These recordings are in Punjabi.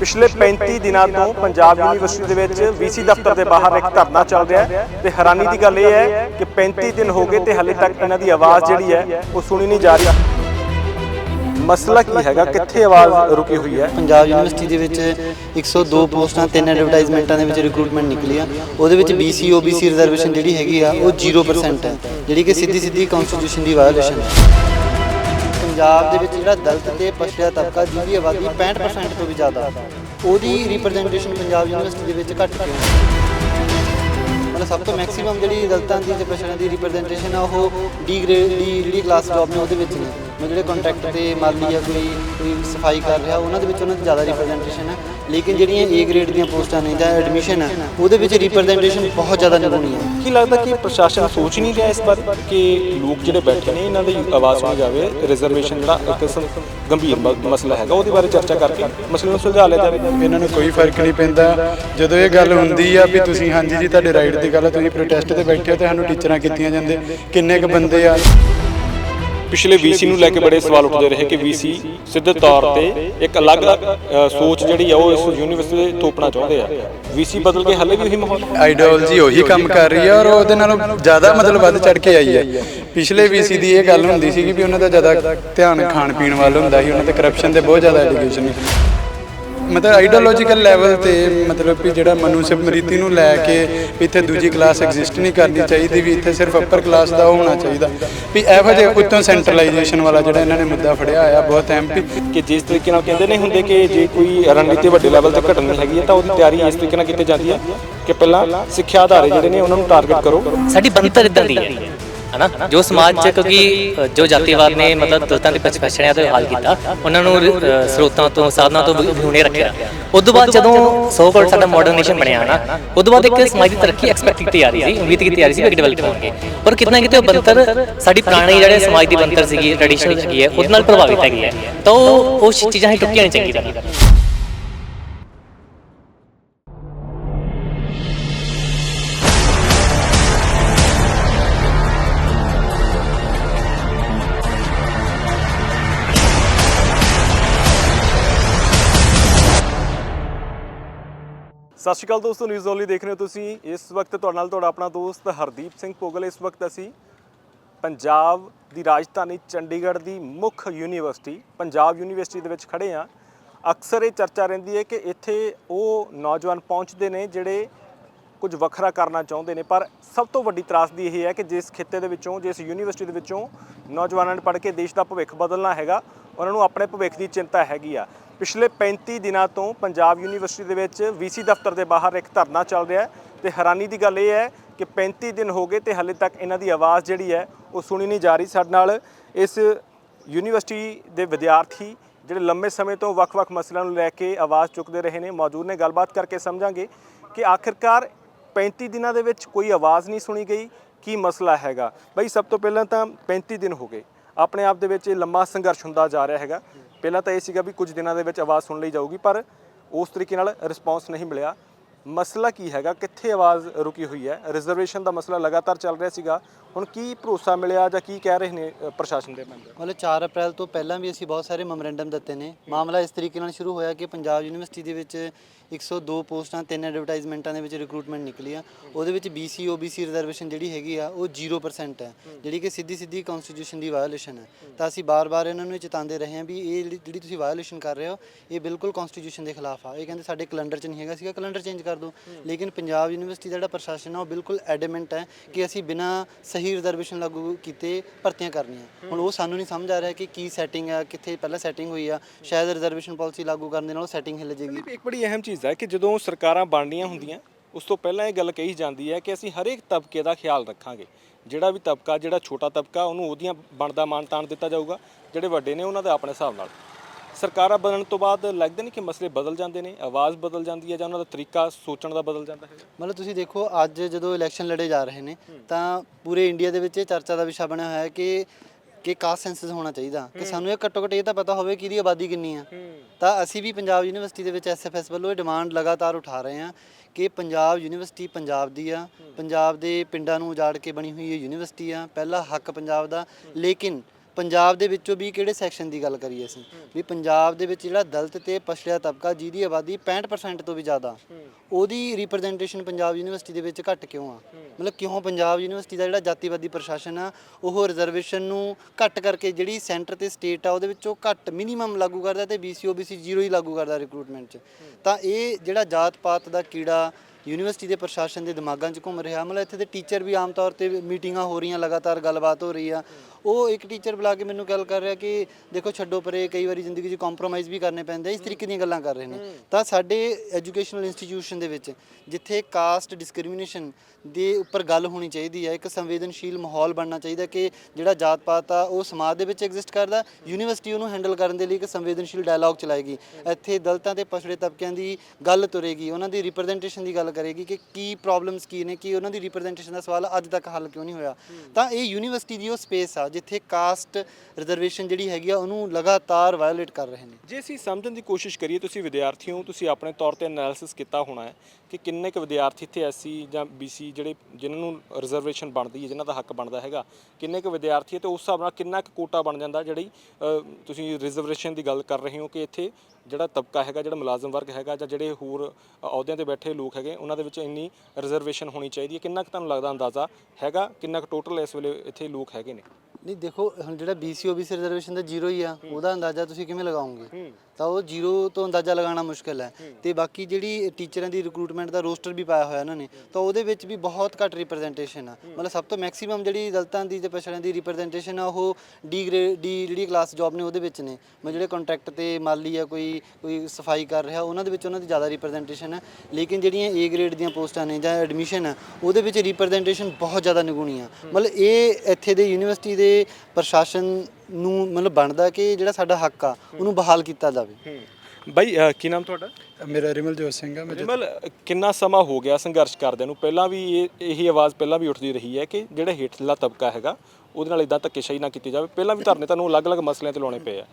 ਪਿਛਲੇ 35 ਦਿਨਾਂ ਤੋਂ ਪੰਜਾਬ ਯੂਨੀਵਰਸਿਟੀ ਦੇ ਵਿੱਚ ਵੀਸੀ ਦਫ਼ਤਰ ਦੇ ਬਾਹਰ ਇੱਕ ਧਰਨਾ ਚੱਲ ਰਿਹਾ ਹੈ ਤੇ ਹੈਰਾਨੀ ਦੀ ਗੱਲ ਇਹ ਹੈ ਕਿ 35 ਦਿਨ ਹੋ ਗਏ ਤੇ ਹਾਲੇ ਤੱਕ ਇਹਨਾਂ ਦੀ ਆਵਾਜ਼ ਜਿਹੜੀ ਹੈ ਉਹ ਸੁਣੀ ਨਹੀਂ ਜਾ ਰਹੀ। ਮਸਲਾ ਕੀ ਹੈਗਾ? ਕਿੱਥੇ ਆਵਾਜ਼ ਰੁਕੀ ਹੋਈ ਹੈ? ਪੰਜਾਬ ਯੂਨੀਵਰਸਿਟੀ ਦੇ ਵਿੱਚ 102 ਪੋਸਟਾਂ, ਤਿੰਨ ਐਡਵਰਟਾਈਜ਼ਮੈਂਟਾਂ ਦੇ ਵਿੱਚ ਰਿਕਰੂਟਮੈਂਟ ਨਿਕਲੀ ਆ ਉਹਦੇ ਵਿੱਚ BC OBC ਰਿਜ਼ਰਵੇਸ਼ਨ ਜਿਹੜੀ ਹੈਗੀ ਆ, ਉਹ 0% ਹੈ, ਜਿਹੜੀ ਕਿ ਸਿੱਧੀ ਸਿੱਧੀ ਕਨਸਟੀਟਿਊਸ਼ਨ ਦੀ ਵਾਇਓਲੇਸ਼ਨ ਹੈ। ਪੰਜਾਬ ਦੇ ਵਿੱਚ ਜਿਹੜਾ ਦਲਤ ਤੇ ਪਛੜਿਆ ਤਬਕਾ ਜਿਹਦੀ ਆਬਾਦੀ 65% ਤੋਂ ਵੀ ਜ਼ਿਆਦਾ, ਉਹਦੀ ਰਿਪਰੈਜ਼ੈਂਟੇਸ਼ਨ ਪੰਜਾਬ ਯੂਨੀਵਰਸਿਟੀ ਦੇ ਵਿੱਚ ਘੱਟ ਕਿਉਂ ਮਤਲਬ ਸਭ ਤੋਂ ਮੈਕਸਿਮਮ ਜਿਹੜੀ ਦਲਤਾਂ ਦੀ ਤੇ ਪਛੜਿਆਂ ਦੀ ਰਿਪਰੈਜ਼ੈਂਟੇਸ਼ਨ ਆ, ਉਹ ਡੀ ਗ੍ਰੇਡ ਦੀ ਜਿਹੜੀ ਕਲਾਸ ਜੌਬ ਨੇ ਉਹਦੇ ਵਿੱਚ ਨੇ। ਮਤਲਬ ਜਿਹੜੇ ਕੰਟਰੈਕਟ ਤੇ ਮਾਲੀ ਜਾਂ ਕੋਈ ਕੋਈ ਸਫ਼ਾਈ ਕਰ ਰਿਹਾ, ਉਹਨਾਂ ਦੇ ਵਿੱਚ ਉਹਨਾਂ ਦੀ ਜ਼ਿਆਦਾ ਰਿਪਰੈਜ਼ੈਂਟੇਸ਼ਨ ਹੈ। ਲੇਕਿਨ ਜਿਹੜੀਆਂ ਏ ਗ੍ਰੇਡ ਦੀਆਂ ਪੋਸਟਾਂ ਨੇ ਜਾਂ ਐਡਮਿਸ਼ਨ ਹੈ ਉਹਦੇ ਵਿੱਚ ਰਿਪਰੈਜ਼ੈਂਟੇਸ਼ਨ ਬਹੁਤ ਜ਼ਿਆਦਾ ਨਿਗੁਣੀ ਹੈ। ਕੀ ਲੱਗਦਾ ਕਿ ਪ੍ਰਸ਼ਾਸਨ ਸੋਚ ਨਹੀਂ ਰਿਹਾ ਇਸ ਬਾਰੇ ਕਿ ਲੋਕ ਜਿਹੜੇ ਬੈਠੇ ਨੇ ਇਹਨਾਂ ਦੀ ਆਵਾਜ਼ ਸੁਣੀ ਜਾਵੇ? ਰਿਜ਼ਰਵੇਸ਼ਨ ਜਿਹੜਾ ਇੱਕ ਕਿਸਮ ਗੰਭੀਰ ਮ- ਮਸਲਾ ਹੈਗਾ ਉਹਦੇ ਬਾਰੇ ਚਰਚਾ ਕਰਕੇ ਮਸਲੇ ਨੂੰ ਸੁਲਝਾ ਲਿਆ ਜਾਵੇ। ਇਹਨਾਂ ਨੂੰ ਕੋਈ ਫ਼ਰਕ ਨਹੀਂ ਪੈਂਦਾ। ਜਦੋਂ ਇਹ ਗੱਲ ਹੁੰਦੀ ਆ ਵੀ ਤੁਸੀਂ ਹਾਂਜੀ ਜੀ ਤੁਹਾਡੇ ਰਾਈਟ ਦੀ ਗੱਲ ਤੁਸੀਂ ਪ੍ਰੋਟੈਸਟ ਤੇ ਬੈਠੇ ਹੋ ਤੇ ਸਾਨੂੰ ਟੀਚਰਾਂ ਕੀਤੀਆਂ ਜਾਂਦੇ ਕਿੰਨੇ ਕ ਬੰਦੇ ਆ? ਪਿਛਲੇ ਵੀਸੀ ਨੂੰ ਲੈ ਕੇ ਬੜੇ ਸਵਾਲ ਉੱਠਦੇ ਰਹੇ ਕਿ ਵੀਸੀ ਸਿੱਧੇ ਤੌਰ ਤੇ ਇੱਕ ਅਲੱਗ ਅ, ਸੋਚ ਜਿਹੜੀ ਆ ਉਹ ਇਸ ਯੂਨੀਵਰਸਿਟੀ ਦੇ ਥੋਪਣਾ ਚਾਹੁੰਦੇ ਆ। ਵੀਸੀ ਬਦਲ ਕੇ ਹੱਲੇ ਵੀ ਉਹੀ ਮਾਹੌਲ ਆਈਡੀਓਲੋਜੀ ਉਹੀ ਕੰਮ ਕਰ ਰਹੀ ਹੈ ਔਰ ਉਹਦੇ ਨਾਲੋਂ ਜ਼ਿਆਦਾ ਮਤਲਬ ਵੱਧ ਚੜ ਕੇ ਆਈ ਹੈ ਪਿਛਲੇ ਵੀਸੀ ਦੀ ਇਹ ਗੱਲ ਹੁੰਦੀ ਸੀ ਕਿ ਵੀ ਉਹਨਾਂ ਦਾ ਜ਼ਿਆਦਾ ਧਿਆਨ ਖਾਣ ਪੀਣ ਵੱਲ ਹੁੰਦਾ ਸੀ ਉਹਨਾਂ ਤੇ ਕਰਪਸ਼ਨ ਤੇ ਬਹੁਤ ਜ਼ਿਆਦਾ ਐਲੀਗੇਸ਼ਨ ਸੀ। ਮਤਲਬ ਆਈਡੀਓਲੋਜੀਕਲ ਲੈਵਲ ਤੇ ਮਤਲਬ ਵੀ ਜਿਹੜਾ ਮਨੂ ਸਿਮਰਤੀ ਨੂੰ ਲੈ ਕੇ ਵੀ ਇੱਥੇ ਦੂਜੀ ਕਲਾਸ ਐਗਜ਼ਿਸਟ ਨਹੀਂ ਕਰਨੀ ਚਾਹੀਦੀ ਵੀ ਇੱਥੇ ਸਿਰਫ ਅਪਰ ਕਲਾਸ ਦਾ ਹੋਣਾ ਚਾਹੀਦਾ। ਵੀ ਇਹੋ ਜਿਹੇ ਉੱਤੋਂ ਸੈਂਟਰਲਾਈਜੇਸ਼ਨ ਵਾਲਾ ਜਿਹੜਾ ਇਹਨਾਂ ਨੇ ਮੁੱਦਾ ਫੜਿਆ ਆ ਬਹੁਤ ਅਹਿਮ ਵੀ ਕਿ ਜਿਸ ਤਰੀਕੇ ਨਾਲ ਕਹਿੰਦੇ ਨਹੀਂ ਹੁੰਦੇ ਕਿ ਜੇ ਕੋਈ ਰਣਨੀਤੀ ਵੱਡੇ ਲੈਵਲ ਤੇ ਘਟਣੀ ਹੈਗੀ ਹੈ ਤਾਂ ਉਹਦੀ ਤਿਆਰੀ ਇਸ ਤਰੀਕੇ ਨਾਲ ਕੀਤੀ ਜਾਂਦੀ ਹੈ ਕਿ ਪਹਿਲਾਂ ਸਿੱਖਿਆ ਆਧਾਰੇ ਜਿਹੜੇ ਨੇ ਉਹਨਾਂ ਨੂੰ ਟਾਰਗੇਟ ਕਰੋ। ਸਾਡੀ ਬਣਤਰ ਇਦਾਂ ਦੀ ਹੈ। ਹਨਾ? ਜੋ ਸਮਾਜ ਚ ਕਿਉਂਕਿ ਜੋ ਜਾਤੀਵਾਦ ਨੇ ਮਤਲਬ ਦਲਤਾਂ ਦੇ ਪਛੜਿਆਂ ਤੋਂ ਹਾਲ ਕੀਤਾ ਉਹਨਾਂ ਨੂੰ ਸਰੋਤਾਂ ਤੋਂ ਸਾਧਨਾਂ ਤੋਂ ਵਿਹੂਣੇ ਰੱਖਿਆ। ਉਸ ਤੋਂ ਬਾਅਦ ਜਦੋਂ ਸੋ ਕਾਲਡ ਸਾਡਾ ਮਾਡਰਨ ਨੇਸ਼ਨ ਬਣਿਆ ਨਾ ਉਸ ਤੋਂ ਬਾਅਦ ਇੱਕ ਸਮਾਜ ਦੀ ਤਰੱਕੀ ਐਕਸਪੈਕਟ ਕੀਤੀ ਜਾ ਰਹੀ ਸੀ ਉਮੀਦ ਕੀਤੀ ਜਾ ਰਹੀ ਸੀ ਕਿ ਡਿਵੈਲਪ ਹੋਣਗੇ। ਪਰ ਕਿਤਨਾ ਕਿਤੇ ਉਹ ਬਣਤਰ ਸਾਡੀ ਪੁਰਾਣੀ ਜਿਹੜੇ ਸਮਾਜ ਦੀ ਬਣਤਰ ਸੀਗੀ ਟ੍ਰੈਡੀਸ਼ਨਲ ਹੈਗੀ ਹੈ ਉਹਦੇ ਨਾਲ ਪ੍ਰਭਾਵਿਤ ਹੈਗੀ ਹੈ। ਤਾਂ ਉਹ ਉਹ ਚੀਜ਼ਾਂ ਹੀ ਟੁੱਟੀਆਂ ਨਹੀਂ ਚਾਹੀਦੀਆਂ ਸਤਿ ਸ਼੍ਰੀ ਅਕਾਲ ਦੋਸਤੋ ਨਿਊਜ਼ ਓਨਲੀ ਦੇਖ ਰਹੇ ਹੋ ਤੁਸੀਂ। ਇਸ ਵਕਤ ਤੁਹਾਡੇ ਨਾਲ ਤੁਹਾਡਾ ਆਪਣਾ ਦੋਸਤ ਹਰਦੀਪ ਸਿੰਘ ਪੋਗਲ ਇਸ ਵਕਤ ਅਸੀਂ ਪੰਜਾਬ ਦੀ ਰਾਜਧਾਨੀ ਚੰਡੀਗੜ੍ਹ ਦੀ ਮੁੱਖ ਯੂਨੀਵਰਸਿਟੀ, ਪੰਜਾਬ ਯੂਨੀਵਰਸਿਟੀ ਦੇ ਵਿੱਚ ਖੜੇ ਆ ਅਕਸਰ ਇਹ ਚਰਚਾ ਰਹਿੰਦੀ ਹੈ ਕਿ ਇੱਥੇ ਉਹ ਨੌਜਵਾਨ ਪਹੁੰਚਦੇ ਨੇ ਜਿਹੜੇ ਕੁਝ ਵੱਖਰਾ ਕਰਨਾ ਚਾਹੁੰਦੇ ਨੇ। ਪਰ ਸਭ ਤੋਂ ਵੱਡੀ ਤਰਾਸਦੀ ਇਹ ਹੈ ਕਿ ਜਿਸ ਖਿੱਤੇ ਦੇ ਵਿੱਚੋਂ, ਜਿਸ ਯੂਨੀਵਰਸਿਟੀ ਦੇ ਵਿੱਚੋਂ ਨੌਜਵਾਨਾਂ ਨੇ ਪੜ੍ਹ ਕੇ ਦੇਸ਼ ਦਾ ਭਵਿੱਖ ਬਦਲਣਾ ਹੈਗਾ ਉਹਨਾਂ ਨੂੰ ਆਪਣੇ ਭਵਿੱਖ ਦੀ ਚਿੰਤਾ ਹੈਗੀ ਆ। ਪਿਛਲੇ 35 ਦਿਨਾਂ ਤੋਂ ਪੰਜਾਬ ਯੂਨੀਵਰਸਿਟੀ ਦੇ ਵਿੱਚ ਵੀਸੀ ਦਫ਼ਤਰ ਦੇ ਬਾਹਰ ਇੱਕ ਧਰਨਾ ਚੱਲ ਰਿਹਾ ਹੈ ਤੇ ਹੈਰਾਨੀ ਦੀ ਗੱਲ ਇਹ ਹੈ ਕਿ 35 ਦਿਨ ਹੋ ਗਏ ਤੇ ਹਲੇ ਤੱਕ ਇਹਨਾਂ ਦੀ ਆਵਾਜ਼ ਜਿਹੜੀ ਹੈ ਉਹ ਸੁਣੀ ਨਹੀਂ ਜਾ ਰਹੀ ਸਾਡੇ ਨਾਲ। ਇਸ ਯੂਨੀਵਰਸਿਟੀ ਦੇ ਵਿਦਿਆਰਥੀ ਜਿਹੜੇ ਲੰਮੇ ਸਮੇਂ ਤੋਂ ਵੱਖ-ਵੱਖ ਮਸਲਿਆਂ ਨੂੰ ਲੈ ਕੇ ਆਵਾਜ਼ ਚੁੱਕਦੇ ਰਹੇ ਨੇ, ਮੌਜੂਦ ਨੇ, ਗੱਲਬਾਤ ਕਰਕੇ ਸਮਝਾਂਗੇ ਕਿ ਆਖਿਰਕਾਰ 35 ਦਿਨਾਂ ਦੇ ਵਿੱਚ ਕੋਈ ਆਵਾਜ਼ ਨਹੀਂ ਸੁਣੀ ਗਈ, ਕੀ ਮਸਲਾ ਹੈਗਾ? ਬਈ ਸਭ ਤੋਂ ਪਹਿਲਾਂ ਤਾਂ 35 ਦਿਨ ਹੋ ਗਏ। ਆਪਣੇ ਆਪ ਦੇ ਵਿੱਚ ਇਹ ਲੰਮਾ ਸੰਘਰਸ਼ ਹੁੰਦਾ ਜਾ ਰਿਹਾ ਹੈਗਾ। ਪਹਿਲਾਂ ਤਾਂ ਇਹ ਸੀਗਾ ਵੀ ਕੁਝ ਦਿਨਾਂ ਦੇ ਵਿੱਚ ਆਵਾਜ਼ ਸੁਣ ਲਈ ਜਾਊਗੀ, ਪਰ ਉਸ ਤਰੀਕੇ ਨਾਲ ਰਿਸਪੌਂਸ ਨਹੀਂ ਮਿਲਿਆ। ਮਸਲਾ ਕੀ ਹੈਗਾ? ਕਿੱਥੇ ਆਵਾਜ਼ ਰੁਕੀ ਹੋਈ ਹੈ? ਰਿਜ਼ਰਵੇਸ਼ਨ ਦਾ ਮਸਲਾ ਲਗਾਤਾਰ ਚੱਲ ਰਿਹਾ ਸੀਗਾ। ਹੁਣ ਕੀ ਭਰੋਸਾ ਮਿਲਿਆ ਜਾਂ ਕੀ ਕਹਿ ਰਹੇ ਨੇ ਪ੍ਰਸ਼ਾਸਨ ਦੇ ਮੈਂਬਰ? ਮਤਲਬ 4 ਅਪ੍ਰੈਲ ਤੋਂ ਪਹਿਲਾਂ ਵੀ ਅਸੀਂ ਬਹੁਤ ਸਾਰੇ ਮੈਮੋਰੈਂਡਮ ਦਿੱਤੇ ਨੇ। ਮਾਮਲਾ ਇਸ ਤਰੀਕੇ ਨਾਲ ਸ਼ੁਰੂ ਹੋਇਆ ਕਿ ਪੰਜਾਬ ਯੂਨੀਵਰਸਿਟੀ ਦੇ ਵਿੱਚ 102 ਪੋਸਟਾਂ, ਤਿੰਨ ਐਡਵਰਟਾਈਜ਼ਮੈਂਟਾਂ ਦੇ ਵਿੱਚ ਰਿਕਰੂਟਮੈਂਟ ਨਿਕਲੀ ਆ। ਉਹਦੇ ਵਿੱਚ BC OBC ਰਿਜ਼ਰਵੇਸ਼ਨ ਜਿਹੜੀ ਹੈਗੀ ਆ, ਉਹ 0% ਹੈ ਜਿਹੜੀ ਕਿ ਸਿੱਧੀ ਸਿੱਧੀ ਕਨਸਟੀਟਿਊਸ਼ਨ ਦੀ ਵਾਇਓਲੇਸ਼ਨ ਹੈ ਤਾਂ ਅਸੀਂ ਬਾਰ-ਬਾਰ ਇਹਨਾਂ ਨੂੰ ਇਹ ਚੇਤਾਉਂਦੇ ਰਹੇ ਹਾਂ ਵੀ ਇਹ ਜਿਹੜੀ ਜਿਹੜੀ ਤੁਸੀਂ ਵਾਇਓਲੇਸ਼ਨ ਕਰ ਰਹੇ ਹੋ, ਇਹ ਬਿਲਕੁਲ ਕਨਸਟੀਟਿਊਸ਼ਨ ਦੇ ਖਿਲਾਫ ਆ। ਇਹ ਕਹਿੰਦੇ ਸਾਡੇ ਕੈਲੰਡਰ 'ਚ ਨਹੀਂ ਹੈਗਾ ਸੀਗਾ ਕੈਲੰਡਰ ਚੇਂਜ ਕਰ ਦਿਓ। ਲੇਕਿਨ ਪੰਜਾਬ ਯੂਨੀਵਰਸਿਟੀ ਦਾ ਜਿਹੜਾ ਪ੍ਰਸ਼ਾਸਨ ਆ, ਉਹ ਬਿਲਕੁਲ ਐਡਮੈਂਟ ਹੈ ਕਿ ਅਸੀਂ ਬਿਨਾਂ ਸਹੀ ਰਿਜ਼ਰਵੇਸ਼ਨ ਲਾਗੂ ਕੀਤੇ ਭਰਤੀਆਂ ਕਰਨੀਆਂ। ਹੁਣ ਉਹ ਸਾਨੂੰ ਨਹੀਂ ਸਮਝ ਆ ਰਿਹਾ ਕਿ ਕੀ ਸੈਟਿੰਗ ਆ, ਕਿੱਥੇ ਪਹਿਲਾਂ ਸੈਟਿੰਗ ਹੋਈ ਆ। ਸ਼ਾਇਦ ਰਿਜ਼ਰਵੇਸ਼ਨ ਪਾਲਿਸੀ ਲਾਗੂ ਕਰਨ ਦੇ ਨਾਲ ਸੈਟਿੰਗ ਹਿੱਲ ਜੇਗੀ। ਇੱਕ ਬੜੀ ਅਹਿਮ ਚੀਜ਼ ਹੈ ਕਿ ਜਦੋਂ ਸਰਕਾਰਾਂ ਬਣਨੀਆਂ ਹੁੰਦੀਆਂ, ਉਸ ਤੋਂ ਪਹਿਲਾਂ ਇਹ ਗੱਲ ਕਹੀ ਜਾਂਦੀ ਹੈ ਕਿ ਅਸੀਂ ਹਰੇਕ ਤਬਕੇ ਦਾ ਖਿਆਲ ਰੱਖਾਂਗੇ। ਜਿਹੜਾ ਵੀ ਤਬਕਾ, ਜਿਹੜਾ ਛੋਟਾ ਤਬਕਾ, ਉਹਨੂੰ ਉਹਦੀਆਂ ਬਣਦਾ ਮਾਣ ਤਾਣ ਦਿੱਤਾ ਜਾਊਗਾ। ਜਿਹੜੇ ਵੱਡੇ ਨੇ, ਉਹਨਾਂ ਦਾ ਆਪਣੇ ਹਿਸਾਬ ਨਾਲ। ਸਰਕਾਰਾਂ ਬਣਨ ਤੋਂ ਬਾਅਦ ਲੱਗਦੇ ਨੇ ਕਿ ਮਸਲੇ ਬਦਲ ਜਾਂਦੇ ਨੇ, ਆਵਾਜ਼ ਬਦਲ ਜਾਂਦੀ ਹੈ ਜਾਂ ਉਹਨਾਂ ਦਾ ਤਰੀਕਾ ਸੋਚਣ ਦਾ ਬਦਲ ਜਾਂਦਾ ਹੈ? ਮਤਲਬ ਤੁਸੀਂ ਦੇਖੋ, ਅੱਜ ਜਦੋਂ ਇਲੈਕਸ਼ਨ ਲੜੇ ਜਾ ਰਹੇ ਨੇ, ਤਾਂ ਪੂਰੇ ਇੰਡੀਆ ਦੇ ਵਿੱਚ ਇਹ ਚਰਚਾ ਦਾ ਵਿਸ਼ਾ ਬਣਿਆ ਹੋਇਆ ਹੈ ਕਿ ਕਿ ਕਾਸਟ ਸੈਂਸਸ ਹੋਣਾ ਚਾਹੀਦਾ ਕਿ ਸਾਨੂੰ ਇਹ ਘੱਟੋ ਘੱਟ ਇਹ ਤਾਂ ਪਤਾ ਹੋਵੇ ਕਿ ਇਹਦੀ ਆਬਾਦੀ ਕਿੰਨੀ ਆ। ਤਾਂ ਅਸੀਂ ਵੀ ਪੰਜਾਬ ਯੂਨੀਵਰਸਿਟੀ ਦੇ ਵਿੱਚ ਐਸਐਫਐਸ ਵੱਲੋਂ ਇਹ ਡਿਮਾਂਡ ਲਗਾਤਾਰ ਉਠਾ ਰਹੇ ਹਾਂ ਕਿ ਪੰਜਾਬ ਯੂਨੀਵਰਸਿਟੀ ਪੰਜਾਬ ਦੀ ਆ। ਪੰਜਾਬ ਦੇ ਪਿੰਡਾਂ ਨੂੰ ਉਜਾੜ ਕੇ ਬਣੀ ਹੋਈ ਇਹ ਯੂਨੀਵਰਸਿਟੀ ਆ। ਪਹਿਲਾ ਹੱਕ ਪੰਜਾਬ ਦਾ ਲੇਕਿਨ ਪੰਜਾਬ ਦੇ ਵਿੱਚੋਂ ਵੀ ਕਿਹੜੇ ਸੈਕਸ਼ਨ ਦੀ ਗੱਲ ਕਰੀਏ ਅਸੀਂ? ਵੀ ਪੰਜਾਬ ਦੇ ਵਿੱਚ ਜਿਹੜਾ ਦਲਿਤ ਤੇ ਪਛੜਿਆ ਤਬਕਾ ਜਿਹਦੀ ਆਬਾਦੀ 65% ਤੋਂ ਵੀ ਜ਼ਿਆਦਾ ਉਹਦੀ ਰਿਪਰੈਜ਼ੈਂਟੇਸ਼ਨ ਪੰਜਾਬ ਯੂਨੀਵਰਸਿਟੀ ਦੇ ਵਿੱਚ ਘੱਟ ਕਿਉਂ ਆ? ਮਤਲਬ ਕਿਉਂ ਪੰਜਾਬ ਯੂਨੀਵਰਸਿਟੀ ਦਾ ਜਿਹੜਾ ਜਾਤੀਵਾਦੀ ਪ੍ਰਸ਼ਾਸਨ ਆ ਉਹ ਰਿਜ਼ਰਵੇਸ਼ਨ ਨੂੰ ਘੱਟ ਕਰਕੇ ਜਿਹੜੀ ਸੈਂਟਰ ਤੇ ਸਟੇਟ ਆ ਉਹਦੇ ਵਿੱਚੋਂ ਘੱਟ ਮਿਨੀਮਮ ਲਾਗੂ ਕਰਦਾ ਤੇ BC OBC ਜ਼ੀਰੋ ਹੀ ਲਾਗੂ ਕਰਦਾ ਰਿਕਰੂਟਮੈਂਟ 'ਚ। ਤਾਂ ਇਹ ਜਿਹੜਾ ਜਾਤ ਪਾਤ ਦਾ ਕੀੜਾ ਯੂਨੀਵਰਸਿਟੀ ਦੇ ਪ੍ਰਸ਼ਾਸਨ ਦੇ ਦਿਮਾਗਾਂ 'ਚ ਘੁੰਮ ਰਿਹਾ। ਮਤਲਬ ਇੱਥੇ ਦੇ ਟੀਚਰ ਵੀ ਆਮ ਤੌਰ ਤੇ ਮੀਟਿੰਗਾਂ ਹੋ ਰਹੀਆਂ ਲਗਾਤਾਰ ਗੱਲਬਾਤ ਹੋ ਰਹੀ ਆ। ਉਹ ਇੱਕ ਟੀਚਰ ਬੁਲਾ ਕੇ ਮੈਨੂੰ ਗੱਲ ਕਰ ਰਿਹਾ ਕਿ ਦੇਖੋ ਛੱਡੋ ਪਰੇ ਕਈ ਵਾਰੀ ਜ਼ਿੰਦਗੀ 'ਚ ਕੰਪਰੋਮਾਈਜ਼ ਵੀ ਕਰਨੇ ਪੈਂਦੇ ਇਸ ਤਰੀਕੇ ਦੀਆਂ ਗੱਲਾਂ ਕਰ ਰਹੇ ਨੇ। ਤਾਂ ਸਾਡੇ ਐਜੂਕੇਸ਼ਨਲ ਇੰਸਟੀਟਿਊਸ਼ਨ ਦੇ ਵਿੱਚ ਜਿੱਥੇ ਕਾਸਟ ਡਿਸਕ੍ਰਿਮੀਨੇਸ਼ਨ ਦੇ ਉੱਪਰ ਗੱਲ ਹੋਣੀ ਚਾਹੀਦੀ ਹੈ ਇੱਕ ਸੰਵੇਦਨਸ਼ੀਲ ਮਾਹੌਲ ਬਣਨਾ ਚਾਹੀਦਾ ਕਿ ਜਿਹੜਾ ਜਾਤ ਪਾਤ ਆ ਉਹ ਸਮਾਜ ਦੇ ਵਿੱਚ ਐਗਜ਼ਿਸਟ ਕਰਦਾ ਯੂਨੀਵਰਸਿਟੀ ਉਹਨੂੰ ਹੈਂਡਲ ਕਰਨ ਦੇ ਲਈ ਇੱਕ ਸੰਵੇਦਨਸ਼ੀਲ ਡਾਇਲੌਗ ਚਲਾਏਗੀ। ਇੱਥੇ ਦਲਤਾਂ ਤੇ ਪਛੜੇ ਤਬਕਿਆਂ ਦੀ ਗੱਲ ਤੁਰੇਗੀ ਉਹਨਾਂ ਦੀ ਰਿਪਰੈਜ਼ੈਂਟੇਸ਼ਨ ਦੀ ਗੱਲ ਕਰੇਗੀ ਕਿ ਕੀ ਪ੍ਰੋਬਲਮਸ ਕੀ ਨੇ ਕਿ ਉਹਨਾਂ ਦੀ ਰਿਪਰੈਜ਼ੈਂਟੇਸ਼ਨ ਦਾ ਸਵਾਲ ਅੱਜ ਤੱਕ ਹੱਲ ਕਿਉਂ ਨਹੀਂ ਹੋਇਆ। ਤਾਂ ਇਹ ਯੂਨੀਵਰਸਿਟੀ ਦੀ ਉਹ ਸਪੇਸ ਆ ਜਿੱਥੇ ਕਾਸਟ ਰਿਜ਼ਰਵੇਸ਼ਨ ਜਿਹੜੀ ਹੈਗੀ ਆ ਉਹਨੂੰ ਲਗਾਤਾਰ ਵਾਇਓਲੇਟ ਕਰ ਰਹੇ ਨੇ। ਜੇ ਅਸੀਂ ਸਮਝਣ ਦੀ ਕੋਸ਼ਿਸ਼ ਕਰੀਏ ਤੁਸੀਂ ਵਿਦਿਆਰਥੀ ਹੋ ਤੁਸੀਂ ਆਪਣੇ ਤੌਰ ਤੇ ਐਨਾਲਿਸਿਸ ਕੀਤਾ ਹੋਣਾ ਹੈ ਕਿ ਕਿੰਨੇ ਕੁ ਵਿਦਿਆਰਥੀ ਇੱਥੇ ਐਸਸੀ ਜਾਂ ਬੀਸੀ ਜਿਹੜੇ ਜਿਨ੍ਹਾਂ ਨੂੰ ਰਿਜ਼ਰਵੇਸ਼ਨ ਬਣਦੀ ਹੈ ਜਿਨ੍ਹਾਂ ਦਾ ਹੱਕ ਬਣਦਾ ਹੈਗਾ ਕਿੰਨੇ ਕੁ ਵਿਦਿਆਰਥੀ ਹੈ ਤੇ ਉਸ ਹਿਸਾਬ ਨਾਲ ਕਿੰਨਾ ਕੁ ਕੋਟਾ ਬਣ ਜਾਂਦਾ ਜਿਹੜੀ ਤੁਸੀਂ ਰਿਜ਼ਰਵੇਸ਼ਨ ਦੀ ਗੱਲ ਕਰ ਰਹੇ ਹੋ ਕਿ ਇੱਥੇ ਜਿਹੜਾ ਤਬਕਾ ਹੈਗਾ ਜਿਹੜਾ ਮੁਲਾਜ਼ਮ ਵਰਗ ਹੈਗਾ ਜਾਂ ਜਿਹੜੇ ਹੋਰ ਅਹੁਦਿਆਂ ਤੇ ਬੈਠੇ ਲੋਕ ਹੈਗੇ ਉਹਨਾਂ ਦੇ ਵਿੱਚ ਇੰਨੀ ਰਿਜ਼ਰਵੇਸ਼ਨ ਹੋਣੀ ਚਾਹੀਦੀ ਹੈ। ਕਿੰਨਾ ਕੁ ਤੁਹਾਨੂੰ ਲੱਗਦਾ ਅੰਦਾਜ਼ਾ ਹੈਗਾ? ਕਿੰਨਾ ਕੁ ਟੋਟਲ ਇਸ ਵੇਲੇ ਇੱਥੇ ਲੋਕ ਹੈਗੇ ਨੇ? ਨਹੀਂ ਦੇਖੋ ਹੁਣ ਜਿਹੜਾ BC OBC ਰਿਜ਼ਰਵੇਸ਼ਨ ਦਾ ਜ਼ੀਰੋ ਹੀ ਆ ਉਹਦਾ ਅੰਦਾਜ਼ਾ ਤੁਸੀਂ ਕਿਵੇਂ ਲਗਾਓਗੇ? ਤਾਂ ਉਹ ਜ਼ੀਰੋ ਤੋਂ ਅੰਦਾਜ਼ਾ ਲਗਾਉਣਾ ਮੁਸ਼ਕਲ ਹੈ। ਤੇ ਬਾਕੀ ਜਿਹੜੀ ਟੀਚਰਾਂ ਦੀ ਰਿਕਰੂਟਮੈਂਟ ਦਾ ਰੋਸਟਰ ਵੀ ਪਾਇਆ ਹੋਇਆ ਇਹਨਾਂ ਨੇ ਤਾਂ ਉਹਦੇ ਵਿੱਚ ਵੀ ਬਹੁਤ ਘੱਟ ਰਿਪਰੈਜ਼ੈਂਟੇਸ਼ਨ ਆ। ਮਤਲਬ ਸਭ ਤੋਂ ਮੈਕਸਿਮਮ ਜਿਹੜੀ ਦਲਤਾਂ ਦੀ ਤੇ ਪਛੜਿਆਂ ਦੀ ਰਿਪਰੈਜ਼ੈਂਟੇਸ਼ਨ ਆ ਉਹ ਡੀ ਗ੍ਰੇਡ ਡੀ ਜਿਹੜੀ ਕਲਾਸ ਜੌਬ ਨੇ ਉਹਦੇ ਵਿੱਚ ਨੇ। ਮੈਂ ਜਿਹੜੇ ਕੰਟਰੈਕਟ ਤੇ ਮਾਲੀ ਆ ਕੋਈ ਕੋਈ ਸਫ਼ਾਈ ਕਰ ਰਿਹਾ ਉਹਨਾਂ ਦੇ ਵਿੱਚ ਉਹਨਾਂ ਦੀ ਜ਼ਿਆਦਾ ਰਿਪਰੈਜ਼ੈਂਟੇਸ਼ਨ ਹੈ ਲੇਕਿਨ ਜਿਹੜੀਆਂ A ਗ੍ਰੇਡ ਦੀਆਂ ਪੋਸਟਾਂ ਨੇ ਜਾਂ ਐਡਮਿਸ਼ਨ ਆ ਉਹਦੇ ਵਿੱਚ ਰਿਪਰੈਜ਼ੈਂਟੇਸ਼ਨ ਬਹੁਤ ਜ਼ਿਆਦਾ ਨਿਗੁਣੀ ਆ। ਮਤਲਬ ਇਹ ਇੱਥੇ ਦੇ ਯੂਨੀਵਰਸਿਟੀ ਦੇ ਪ੍ਰਸ਼ਾਸਨ ਨੂੰ ਮਤਲਬ ਬਣਦਾ ਕਿ ਜਿਹੜਾ ਸਾਡਾ ਹੱਕ ਆ ਉਹਨੂੰ ਬਹਾਲ ਕੀਤਾ ਜਾਵੇ। ਬਾਈ ਅ, ਕੀ ਨਾਮ ਤੁਹਾਡਾ? ਮੇਰਾ ਰਿਮਲਜੋਤ ਸਿੰਘ ਆ ਮੈਂ ਵਿਮਲ ਕਿੰਨਾ ਸਮਾਂ ਹੋ ਗਿਆ ਸੰਘਰਸ਼ ਕਰਦਿਆਂ ਨੂੰ? ਪਹਿਲਾਂ ਵੀ ਇਹ ਇਹੀ ਆਵਾਜ਼ ਪਹਿਲਾਂ ਵੀ ਉੱਠਦੀ ਰਹੀ ਹੈ ਕਿ ਜਿਹੜਾ ਹੇਠਲਾ ਤਬਕਾ ਹੈਗਾ ਉਹਦੇ ਨਾਲ ਇਦਾਂ ਧੱਕੇਸ਼ਾਹੀ ਨਾ ਕੀਤੀ ਜਾਵੇ। ਪਹਿਲਾਂ ਵੀ ਧਰਨੇ ਤੁਹਾਨੂੰ ਅਲੱਗ-ਅਲੱਗ ਮਸਲਿਆਂ ਤੇ ਲਾਉਣੇ ਪਏ ਆ।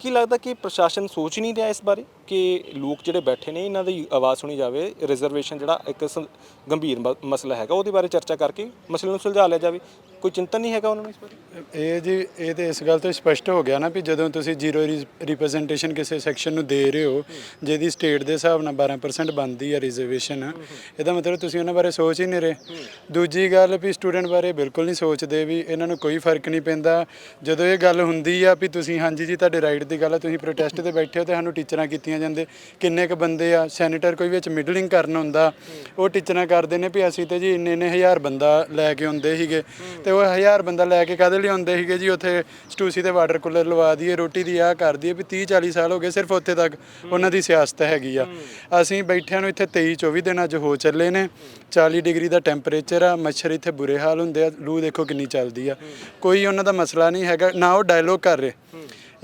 ਕੀ ਲੱਗਦਾ ਕਿ ਪ੍ਰਸ਼ਾਸਨ ਸੋਚ ਹੀ ਨਹੀਂ ਰਿਹਾ ਇਸ ਬਾਰੇ ਕਿ ਲੋਕ ਜਿਹੜੇ ਬੈਠੇ ਨੇ ਇਹਨਾਂ ਦੀ ਆਵਾਜ਼ ਸੁਣੀ ਜਾਵੇ? ਰਿਜ਼ਰਵੇਸ਼ਨ ਜਿਹੜਾ ਇੱਕ ਸੰ- ਗੰਭੀਰ ਮ- ਮਸਲਾ ਹੈਗਾ ਉਹਦੇ ਬਾਰੇ ਚਰਚਾ ਕਰਕੇ ਮਸਲੇ ਨੂੰ ਸੁਲਝਾ ਲਿਆ ਜਾਵੇ। ਕੋਈ ਚਿੰਤਨ ਨਹੀਂ ਹੈਗਾ ਉਹਨਾਂ ਨੂੰ ਇਸ ਬਾਰੇ? ਇਹ ਜੀ, ਇਹ ਤੇ ਇਸ ਗੱਲ ਤੋਂ ਸਪਸ਼ਟ ਹੋ ਗਿਆ ਨਾ ਵੀ ਜਦੋਂ ਤੁਸੀਂ ਜ਼ੀਰੋ ਰਿਪਰੈਜ਼ੈਂਟੇਸ਼ਨ ਕਿਸੇ ਸੈਕਸ਼ਨ ਨੂੰ ਦੇ ਰਹੇ ਹੋ, ਜਿਹਦੀ ਸਟੇਟ ਦੇ ਹਿਸਾਬ ਨਾਲ 12% ਬਣਦੀ ਹੈ ਰਿਜ਼ਰਵੇਸ਼ਨ ਇਹਦਾ ਮਤਲਬ ਤੁਸੀਂ ਉਹਨਾਂ ਬਾਰੇ ਸੋਚ ਹੀ ਨਹੀਂ ਰਹੇ। ਦੂਜੀ ਗੱਲ ਵੀ ਸਟੂਡੈਂਟ ਬਾਰੇ ਬਿਲਕੁਲ ਨਹੀਂ ਸੋਚਦੇ ਵੀ ਇਹਨਾਂ ਨੂੰ ਕੋਈ ਫ਼ਰਕ ਨਹੀਂ ਪੈਂਦਾ। ਜਦੋਂ ਇਹ ਗੱਲ ਹੁੰਦੀ ਆ ਵੀ ਤੁਸੀਂ ਹਾਂਜੀ ਜੀ ਤੁਹਾਡੇ ਰਾਈਟ ਦੀ ਗੱਲ ਆ, ਤੁਸੀਂ ਪ੍ਰੋਟੈਸਟ ਤੇ ਬੈਠੇ ਹੋ ਤੇ ਸਾਨੂੰ ਟੀਚਰਾਂ ਕੀਤੀਆਂ ਜਾਂਦੇ, ਕਿੰਨੇ ਕ ਬੰਦੇ ਆ ਸੈਨੇਟਰ ਕੋਈ ਵਿੱਚ ਮਿਡਲਿੰਗ ਕਰਨ ਹੁੰਦਾ, ਉਹ ਟੀਚਰਾਂ ਕਰਦੇ ਨੇ ਵੀ ਅਸੀਂ ਤੇ ਜੀ ਇੰਨੇ ਇੰਨੇ ਹਜ਼ਾਰ ਬੰਦਾ ਲੈ ਕੇ ਆਉਂਦੇ ਸੀਗੇ, ਤੇ ਉਹ ਹਜ਼ਾਰ ਬੰਦਾ ਲੈ ਕੇ ਕਾਹਦੇ ਲਈ ਆਉਂਦੇ ਸੀਗੇ ਜੀ? ਉੱਥੇ ਸਟੂਸੀ ਤੇ ਵਾਟਰ ਕੂਲਰ ਲਵਾ ਦਈਏ, ਰੋਟੀ ਦੀ ਆਹ ਕਰ ਦਈਏ ਵੀ 30 40 ਸਾਲ ਹੋ ਗਏ, ਸਿਰਫ ਉੱਥੇ ਤੱਕ ਉਹਨਾਂ ਦੀ ਸਿਆਸਤ ਹੈਗੀ ਆ। ਅਸੀਂ ਬੈਠਿਆਂ ਨੂੰ ਇੱਥੇ 23 24 ਦਿਨ ਅੱਜ ਹੋ ਚੱਲੇ ਨੇ। 40 ਡਿਗਰੀ ਦਾ ਟੈਂਪਰੇਚਰ ਆ, ਮੱਛਰ ਇੱਥੇ ਬੁਰੇ ਹਾਲ ਹੁੰਦੇ ਆ, ਲੂ ਦੇਖੋ ਕਿੰਨੀ ਚੱਲਦੀ ਆ। ਕੋਈ ਉਹਨਾਂ ਦਾ ਮਸਲਾ ਨਹੀਂ ਹੈਗਾ, ਨਾ ਉਹ ਡਾਇਲੋਗ ਕਰ ਰਹੇ।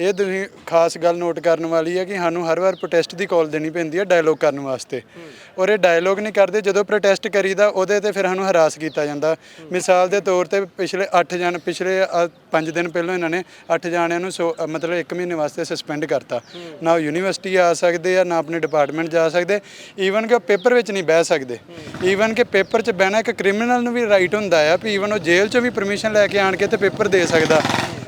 ਇਹ ਤੁਸੀਂ ਖਾਸ ਗੱਲ ਨੋਟ ਕਰਨ ਵਾਲੀ ਹੈ ਕਿ ਸਾਨੂੰ ਹਰ ਵਾਰ ਪ੍ਰੋਟੈਸਟ ਦੀ ਕਾਲ ਦੇਣੀ ਪੈਂਦੀ ਹੈ ਡਾਇਲੋਗ ਕਰਨ ਵਾਸਤੇ। ਔਰ ਇਹ ਡਾਇਲੋਗ ਨਹੀਂ ਕਰਦੇ, ਜਦੋਂ ਪ੍ਰੋਟੈਸਟ ਕਰੀਦਾ, ਉਹਦੇ ਤੇ ਫਿਰ ਸਾਨੂੰ ਹਰਾਸ ਕੀਤਾ ਜਾਂਦਾ। ਮਿਸਾਲ ਦੇ ਤੌਰ ਤੇ ਪਿਛਲੇ 8 ਜਣ, ਪਿਛਲੇ 5 ਦਿਨ ਪਹਿਲਾਂ ਇਹਨਾਂ ਨੇ 8 ਜਾਣਿਆਂ ਨੂੰ ਸੋ- ਮਤਲਬ 1 ਮਹੀਨੇ ਵਾਸਤੇ ਸਸਪੈਂਡ ਕਰਤਾ। ਨਾ ਉਹ ਯੂਨੀਵਰਸਿਟੀ ਆ ਸਕਦੇ ਆ, ਨਾ ਆਪਣੇ ਡਿਪਾਰਟਮੈਂਟ ਜਾ ਸਕਦੇ। ਈਵਨ ਕਿ ਉਹ ਪੇਪਰ ਵਿੱਚ ਨਹੀਂ ਬਹਿ ਸਕਦੇ। ਈਵਨ ਕਿ ਪੇਪਰ 'ਚ ਬਹਿਣਾ ਇੱਕ ਕ੍ਰਿਮੀਨਲ ਨੂੰ ਵੀ ਰਾਈਟ ਹੁੰਦਾ ਆ, ਵੀ ਈਵਨ ਉਹ ਜੇਲ੍ਹ 'ਚੋਂ ਵੀ ਪਰਮਿਸ਼ਨ ਲੈ ਕੇ ਆਣ ਕੇ ਤੇ ਪੇਪਰ ਦੇ ਸਕਦਾ।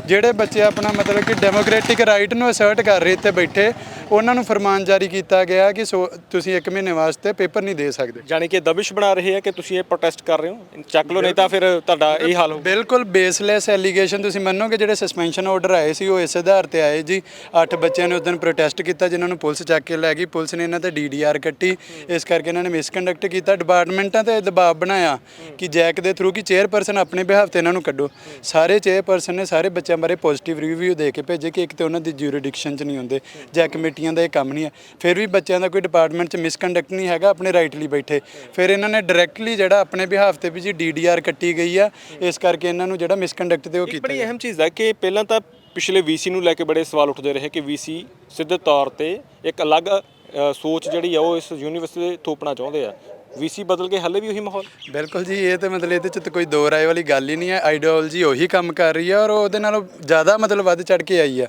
ਜਿਹੜੇ ਬੱਚੇ ਆਪਣਾ ਮਤਲਬ ਕਿ ਡੈਮੋਕ੍ਰੈਟਿਕ ਰਾਈਟ ਨੂੰ ਅਸਰਟ ਕਰ ਰਹੇ ਇੱਥੇ ਬੈਠੇ ਉਹਨਾਂ ਨੂੰ ਫਰਮਾਨ ਜਾਰੀ ਕੀਤਾ ਗਿਆ ਕਿ ਸੋ ਤੁਸੀਂ 1 ਮਹੀਨੇ ਵਾਸਤੇ ਪੇਪਰ ਨਹੀਂ ਦੇ ਸਕਦੇ। ਜਾਣੀ ਕਿ ਦਬਿਸ਼ ਬਣਾ ਰਹੇ ਆ ਕਿ ਤੁਸੀਂ ਇਹ ਪ੍ਰੋਟੈਸਟ ਕਰ ਰਹੇ ਹੋ? ਚੱਕ ਲਓ ਨਹੀਂ ਤਾਂ ਫਿਰ ਤੁਹਾਡਾ ਇਹ ਹਾਲ ਹੋ ਬਿਲਕੁਲ ਬੇਸਲੈਸ ਐਲੀਗੇਸ਼ਨ ਤੁਸੀਂ ਮੰਨੋਗੇ ਜਿਹੜੇ ਸਸਪੈਂਸ਼ਨ ਆਰਡਰ ਆਏ ਸੀ ਉਹ ਇਸ ਆਧਾਰ ਤੇ ਆਏ ਜੀ। ਅੱਠ ਬੱਚਿਆਂ ਨੇ ਉਸ ਦਿਨ ਪ੍ਰੋਟੈਸਟ ਕੀਤਾ ਜਿਨ੍ਹਾਂ ਨੂੰ ਪੁਲਿਸ ਚੱਕ ਕੇ ਲੈ ਗਈ। ਪੁਲਿਸ ਨੇ ਇਹਨਾਂ ਤੇ ਡੀਡੀਆਰ ਕੱਟੀ। ਇਸ ਕਰਕੇ ਇਹਨਾਂ ਨੇ ਮਿਸਕੰਡਕਟ ਕੀਤਾ। ਡਿਪਾਰਟਮੈਂਟਾਂ ਤੇ ਦਬਾਅ ਬਣਾਇਆ ਕਿ ਜੈਕ ਦੇ ਥਰੂ ਕਿ ਚੇਅਰਪਰਸਨ ਆਪਣੇ ਬਿਹਾਫ ਤੇ ਇਹਨਾਂ ਨੂੰ ਕੱਢੋ। ਸਾਰੇ ਚੇਅਰਪਰਸਨ ਨੇ ਸਾਰੇ ਬੱਚਿਆਂ ਬਾਰੇ ਪੋਜ਼ਿਟਿਵ ਰਿਵਿਊ ਦੇ ਕੇ ਭੇਜੇ ਕਿ ਇੱਕ ਤੇ ਉਹਨਾਂ ਦੀ ਜੂਰੀਡਿਕਸ਼ਨ 'ਚ ਨਹੀਂ ਹੁੰਦੇ ਜੈਕ ਕਮੇਟੀਆਂ ਦਾ ਇਹ ਕੰਮ ਨਹੀਂ ਹੈ। ਫਿਰ ਵੀ ਬੱਚਿਆਂ ਦਾ ਕੋਈ ਡਿਪਾਰਟਮੈਂਟ 'ਚ ਮਿਸਕੰਡਕਟ ਨਹੀਂ ਹੈਗਾ ਆਪਣੇ ਰਾਈਟ ਲਈ ਬੈਠੇ। ਫਿਰ ਇਹਨਾਂ ਨੇ ਡਾਇਰੈਕਟਲੀ ਜਿਹੜਾ ਆਪਣੇ ਬਿਹਾਫ ਤੇ ਵੀ ਜੀ ਡੀਡੀਆਰ ਕੱਟੀ ਗਈ ਆ ਇਸ ਕਰਕੇ ਇਹਨਾਂ ਨੂੰ ਜਿਹੜਾ ਮਿਸਕੰਡਕਟ ਤੇ ਉਹ ਕੀਤਾ ਬੜੀ ਅਹਿਮ ਚੀਜ਼ ਹੈ ਕਿ ਪਹਿਲਾਂ ਤਾਂ ਪਿਛਲੇ ਵੀਸੀ ਨੂੰ ਲੈ ਕੇ ਬੜੇ ਸਵਾਲ ਉੱਠਦੇ ਰਹੇ ਕਿ ਵੀਸੀ ਸਿੱਧੇ ਤੌਰ ਤੇ ਇੱਕ ਅਲੱਗ ਸੋਚ ਜਿਹੜੀ ਆ ਉਹ ਇਸ ਯੂਨੀਵਰਸਿਟੀ ਦੇ ਥੋਪਣਾ ਚਾਹੁੰਦੇ ਆ। ਵੀਸੀ ਬਦਲ ਕੇ ਹੱਲੇ ਵੀ ਉਹੀ ਮਾਹੌਲ? ਬਿਲਕੁਲ ਜੀ ਇਹ ਤੇ ਮਤਲਬ ਇਹਦੇ ਚ ਤਾਂ ਕੋਈ ਦੋ ਰਾਏ ਵਾਲੀ ਗੱਲ ਹੀ ਨਹੀਂ ਹੈ। ਆਈਡੀਓਲੋਜੀ ਉਹੀ ਕੰਮ ਕਰ ਰਹੀ ਹੈ ਔਰ ਉਹਦੇ ਨਾਲੋਂ ਜ਼ਿਆਦਾ ਮਤਲਬ ਵੱਧ ਚੜ ਕੇ ਆਈ ਹੈ।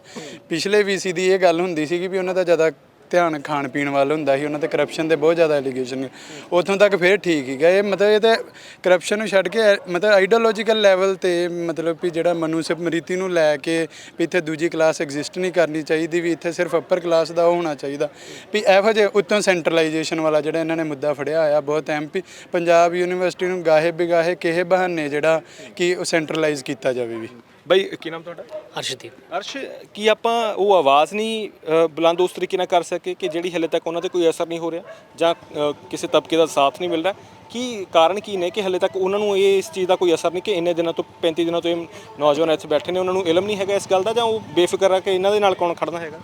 ਪਿਛਲੇ ਵੀਸੀ ਦੀ ਇਹ ਗੱਲ ਹੁੰਦੀ ਸੀ ਕਿ ਵੀ ਉਹਨਾਂ ਦਾ ਜ਼ਿਆਦਾ ਧਿਆਨ ਖਾਣ ਪੀਣ ਵੱਲ ਹੁੰਦਾ ਸੀ, ਉਹਨਾਂ ਤੇ ਕਰਪਸ਼ਨ ਦੇ ਬਹੁਤ ਜ਼ਿਆਦਾ ਐਲੀਗੇਸ਼ਨ ਉੱਥੋਂ ਤੱਕ ਫਿਰ ਠੀਕ ਹੀ ਗਿਆ ਇਹ ਮਤਲਬ ਇਹ ਤੇ ਕਰਪਸ਼ਨ ਨੂੰ ਛੱਡ ਕੇ, ਮਤਲਬ ਆਈਡੀਓਲੋਜੀਕਲ ਲੈਵਲ ਤੇ ਮਤਲਬ ਵੀ ਜਿਹੜਾ ਮਨੂ ਸਮ੍ਰਿਤੀ ਨੂੰ ਲੈ ਕੇ ਵੀ ਇੱਥੇ ਦੂਜੀ ਕਲਾਸ ਐਗਜ਼ਿਸਟ ਨਹੀਂ ਕਰਨੀ ਚਾਹੀਦੀ, ਵੀ ਇੱਥੇ ਸਿਰਫ ਅਪਰ ਕਲਾਸ ਦਾ ਉਹ ਹੋਣਾ ਚਾਹੀਦਾ। ਵੀ ਇਹੋ ਜਿਹੇ ਉੱਤੋਂ ਸੈਂਟਰਲਾਈਜੇਸ਼ਨ ਵਾਲਾ ਜਿਹੜਾ ਇਹਨਾਂ ਨੇ ਮੁੱਦਾ ਫੜਿਆ ਹੋਇਆ, ਬਹੁਤ ਅਹਿਮ ਵੀ ਪੰਜਾਬ ਯੂਨੀਵਰਸਿਟੀ ਨੂੰ ਗਾਹੇ ਬਿਗਾਹੇ ਕਿਸੇ ਬਹਾਨੇ ਜਿਹੜਾ ਕਿ ਉਹ ਸੈਂਟਰਲਾਈਜ਼ ਕੀਤਾ ਜਾਵੇ ਵੀ। ਬਾਈ ਕੀ ਨਾਮ ਤੁਹਾਡਾ? ਅਰਸ਼ਦੀਪ ਅਰਸ਼ ਕੀ ਆਪਾਂ ਉਹ ਆਵਾਜ਼ ਨਹੀਂ ਅ, ਬੁਲੰਦ ਉਸ ਤਰੀਕੇ ਨਾਲ ਕਰ ਸਕੇ ਕਿ ਜਿਹੜੀ ਹਲੇ ਤੱਕ ਉਹਨਾਂ ਤੇ ਕੋਈ ਅਸਰ ਨਹੀਂ ਹੋ ਰਿਹਾ ਜਾਂ ਅ, ਕਿਸੇ ਤਬਕੇ ਦਾ ਸਾਥ ਨਹੀਂ ਮਿਲ ਰਿਹਾ ਕੀ ਕਾਰਨ ਕੀ ਨੇ ਕਿ ਹਲੇ ਤੱਕ ਉਹਨਾਂ ਨੂੰ ਇਹ ਇਸ ਚੀਜ਼ ਦਾ ਕੋਈ ਅਸਰ ਨਹੀਂ ਕਿ ਇੰਨੇ ਦਿਨਾਂ ਤੋਂ 35 ਦਿਨਾਂ ਤੋਂ ਇਹ ਨੌਜਵਾਨ ਇੱਥੇ ਬੈਠੇ ਨੇ ਉਹਨਾਂ ਨੂੰ ਇਲਮ ਨਹੀਂ ਹੈਗਾ ਇਸ ਗੱਲ ਦਾ ਜਾਂ ਉਹ ਬੇਫਿਕਰ ਆ ਕਿ ਇਹਨਾਂ ਦੇ ਨਾਲ ਕੌਣ ਖੜਨਾ ਹੈਗਾ?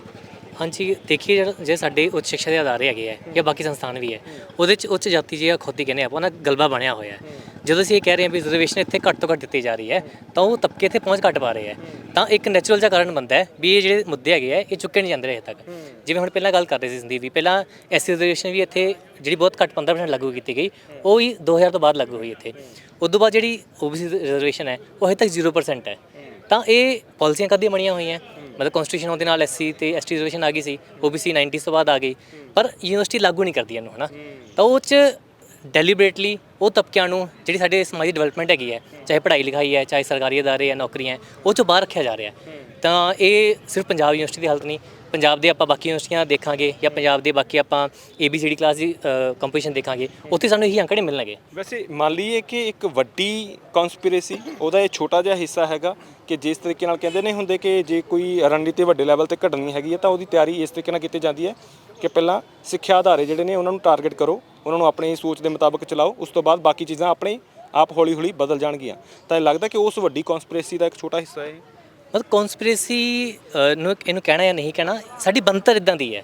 ਹਾਂਜੀ, ਦੇਖੀਏ ਜਿਹੜਾ ਜੇ ਸਾਡੇ ਉੱਚ ਸਿੱਖਿਆ ਦੇ ਅਦਾਰੇ ਹੈਗੇ ਆ ਜਾਂ ਬਾਕੀ ਸੰਸਥਾਨ ਵੀ ਹੈ ਉਹਦੇ ਚ ਉੱਚ ਜਾਤੀ ਜਿਹੜਾ ਖੁਦ ਹੀ ਕਹਿੰਦੇ ਆਪਾਂ ਉਹਨਾਂ ਗਲਬਾ ਬਣਿਆ ਹੋਇਆ ਹੈ। ਜਦੋਂ ਅਸੀਂ ਇਹ ਕਹਿ ਰਹੇ ਹਾਂ ਵੀ ਰਿਜ਼ਰਵੇਸ਼ਨ ਇੱਥੇ ਘੱਟ ਤੋਂ ਘੱਟ ਦਿੱਤੀ ਜਾ ਰਹੀ ਹੈ, ਤਾਂ ਉਹ ਤਬਕੇ ਇੱਥੇ ਪਹੁੰਚ ਘੱਟ ਪਾ ਰਹੇ ਹੈ ਤਾਂ ਇੱਕ ਨੈਚੁਰਲ ਜਿਹਾ ਕਾਰਨ ਬਣਦਾ ਹੈ ਵੀ ਇਹ ਜਿਹੜੇ ਮੁੱਦੇ ਹੈਗੇ ਆ, ਇਹ ਚੁੱਕੇ ਨਹੀਂ ਜਾਂਦੇ ਰਹੇ ਤੱਕ। ਜਿਵੇਂ ਹੁਣ ਪਹਿਲਾਂ ਗੱਲ ਕਰ ਰਹੇ ਸੀ ਸੰਦੀਪ ਵੀ ਪਹਿਲਾਂ ਐਸਸੀ ਰਿਜ਼ਰਵੇਸ਼ਨ ਵੀ ਇੱਥੇ ਜਿਹੜੀ ਬਹੁਤ ਘੱਟ 15% ਲਾਗੂ ਕੀਤੀ ਗਈ, ਉਹ ਹੀ 2000 ਤੋਂ ਬਾਅਦ ਲਾਗੂ ਹੋਈ ਇੱਥੇ। ਉਸ ਤੋਂ ਬਾਅਦ ਜਿਹੜੀ ਓਬੀਸੀ ਰਿਜ਼ਰਵੇਸ਼ਨ ਹੈ, ਉਹ ਹਜੇ ਤੱਕ 0% ਹੈ। ਤਾਂ ਇਹ ਪਾਲਿਸੀਆਂ ਕਦੀ ਬਣੀਆਂ ਹੋਈਆਂ। ਮਤਲਬ ਕਨਸਟੀਟਿਊਸ਼ਨ ਉਹਦੇ ਨਾਲ ਐਸਸੀ ਤੇ ਐਸਟੀ ਰਿਜ਼ਰਵੇਸ਼ਨ ਆ ਗਈ ਸੀ ਓਬੀਸੀ 90 ਤੋਂ ਬਾਅਦ ਆ ਗਈ। ਪਰ ਯੂਨੀਵਰਸਿਟੀ ਲਾਗੂ ਨਹੀਂ ਕਰਦੀ ਇਹਨੂੰ ਹਨਾ? ਤਾਂ ਉਹ ਚ ਡੈਲੀਬਰੇਟਲੀ ਉਹ ਤਬਕਿਆਂ ਨੂੰ ਜਿਹੜੀ ਸਾਡੇ ਸਮਾਜ ਦੀ ਡਿਵੈਲਪਮੈਂਟ ਹੈਗੀ ਹੈ ਚਾਹੇ ਪੜ੍ਹਾਈ ਲਿਖਾਈ ਹੈ ਚਾਹੇ ਸਰਕਾਰੀ ਅਦਾਰੇ ਹੈ ਨੌਕਰੀਆਂ ਹੈ, ਉਹ ਚੋਂ ਬਾਹਰ ਰੱਖਿਆ ਜਾ ਰਿਹਾ। ਤਾਂ ਇਹ ਸਿਰਫ ਪੰਜਾਬ ਯੂਨੀਵਰਸਿਟੀ ਦੀ ਹਾਲਤ ਨਹੀਂ ਪੰਜਾਬ ਦੇ ਆਪਾਂ ਬਾਕੀ ਯੂਨੀਵਰਸਿਟੀਆਂ ਦੇਖਾਂਗੇ ਜਾਂ ਪੰਜਾਬ ਦੇ ਬਾਕੀ ਆਪਾਂ ਏਬੀਸੀਡੀ ਕਲਾਸ ਦੀ ਕੰਪੀਟੀਸ਼ਨ ਦੇਖਾਂਗੇ ਉੱਥੇ ਸਾਨੂੰ ਇਹੀ ਅੰਕੜੇ ਮਿਲਣਗੇ। ਵੈਸੇ ਮੰਨ ਲਈਏ ਕਿ ਇੱਕ ਵੱਡੀ ਕਨਸਪੀਰੇਸੀ ਉਹਦਾ ਇਹ ਛੋਟਾ ਜਿਹਾ ਹਿੱਸਾ ਹੈਗਾ ਕਿ ਜਿਸ ਤਰੀਕੇ ਨਾਲ ਕਹਿੰਦੇ ਨਹੀਂ ਹੁੰਦੇ ਕਿ ਜੇ ਕੋਈ ਰਣਨੀਤੀ ਵੱਡੇ ਲੈਵਲ ਤੇ ਘਟਣੀ ਹੈਗੀ ਹੈ ਤਾਂ ਉਹਦੀ ਤਿਆਰੀ ਇਸ ਤਰੀਕੇ ਨਾਲ ਕੀਤੀ ਜਾਂਦੀ ਹੈ ਕਿ ਪਹਿਲਾਂ ਸਿੱਖਿਆ ਆਧਾਰੇ ਜਿਹੜੇ ਨੇ ਉਹਨਾਂ ਨੂੰ ਟਾਰਗੇਟ ਕਰੋ ਉਹਨਾਂ ਨੂੰ ਆਪਣੀ ਸੋਚ ਦੇ ਮੁਤਾਬਕ ਚਲਾਓ ਉਸ ਤੋਂ ਬਾਅਦ ਬਾਕੀ ਚੀਜ਼ਾਂ ਆਪਣੇ ਆਪ ਹੌਲੀ-ਹੌਲੀ ਬਦਲ ਜਾਣਗੀਆਂ। ਤਾਂ ਇਹ ਲੱਗਦਾ ਕਿ ਉਸ ਵੱਡੀ ਕਨਸਪੀਰੇਸੀ ਦਾ ਇੱਕ ਛੋਟਾ ਹਿੱਸਾ ਹੈ ਮਤਲਬ ਕਨਸਪੀਰੇਸੀ ਨੂੰ ਇਹਨੂੰ ਕਹਿਣਾ ਜਾਂ ਨਹੀਂ ਕਹਿਣਾ ਸਾਡੀ ਬੰਤਰ ਇਦਾਂ ਦੀ ਹੈ।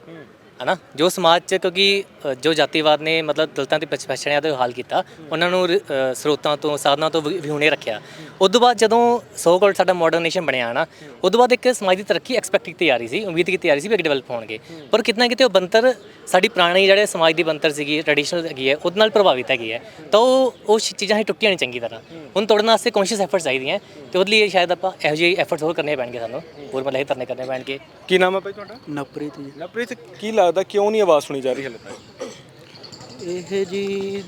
ਹਨਾ? ਜੋ ਸਮਾਜ ਚ ਕਿਉਂਕਿ ਅ, ਜੋ ਜਾਤੀਵਾਦ ਨੇ ਮਤਲਬ ਦਲਤਾਂ ਤੇ ਪਛ- ਪਛੜਿਆਂ ਦਾ ਹਾਲ ਕੀਤਾ ਉਹਨਾਂ ਨੂੰ ਰ- ਅ, ਸਰੋਤਾਂ ਤੋਂ ਸਾਧਨਾਂ ਤੋਂ ਵਿ- ਵਿਹੂਣੇ ਰੱਖਿਆ। ਉਸ ਤੋਂ ਬਾਅਦ ਜਦੋਂ ਸੋ ਕਾਲਡ ਸਾਡਾ ਮਾਡਰਨ ਨੇਸ਼ਨ ਬਣਿਆ ਨਾ ਉਸ ਤੋਂ ਬਾਅਦ ਇੱਕ ਸਮਾਜ ਦੀ ਤਰੱਕੀ ਐਕਸਪੈਕਟ ਕੀਤੀ ਜਾ ਰਹੀ ਸੀ ਉਮੀਦ ਕੀਤੀ ਜਾ ਰਹੀ ਸੀ ਵੀ ਅੱਗੇ ਡਿਵੈਲਪ ਹੋਣਗੇ। ਪਰ ਕਿਤਨਾ ਕਿਤੇ ਉਹ ਬੰਤਰ ਸਾਡੀ ਪੁਰਾਣੀ ਜਿਹੜੇ ਸਮਾਜ ਦੀ ਬੰਤਰ ਸੀਗੀ ਟ੍ਰੈਡੀਸ਼ਨਲ ਹੈਗੀ ਹੈ ਉਹਦੇ ਨਾਲ ਪ੍ਰਭਾਵਿਤ ਹੈਗੀ ਹੈ। ਤਾਂ ਉਹ ਉਹ ਸ਼- ਚੀਜ਼ਾਂ ਹੀ ਟੁੱਟੀਆਂ ਨਹੀਂ ਚੰਗੀ ਤਰ੍ਹਾਂ। ਹੁਣ ਤੋੜਨ ਵਾਸਤੇ ਕੌਨਸ਼ੀਅਸ ਐਫਰਟਸ ਚਾਹੀਦੀਆਂ ਤੇ ਉਹਦੇ ਲਈ ਸ਼ਾਇਦ ਆਪਾਂ ਇਹੋ ਜਿਹੇ ਐਫਰਟਸ ਹੋਰ ਕਰਨੇ ਪੈਣਗੇ ਸਾਨੂੰ ਹੋਰ ਮਤਲਬ ਇਹ ਕਰਨੇ ਕਰਨੇ ਪੈਣਗੇ। ਕੀ ਨਾਮ ਹੈ ਭਾਈ ਤੁਹਾਡਾ? ਨਵਪ੍ਰੀਤ ਜੀ। ਲਵਪ੍ਰੀਤ ਕੀ ਲੱਗਦਾ ਕਿਉਂ ਨਹੀਂ ਆਵਾਜ਼ ਸੁਣੀ ਜਾ ਰਹੀ ਹਲੇ ਤੱਕ? ਇਹ ਜੀ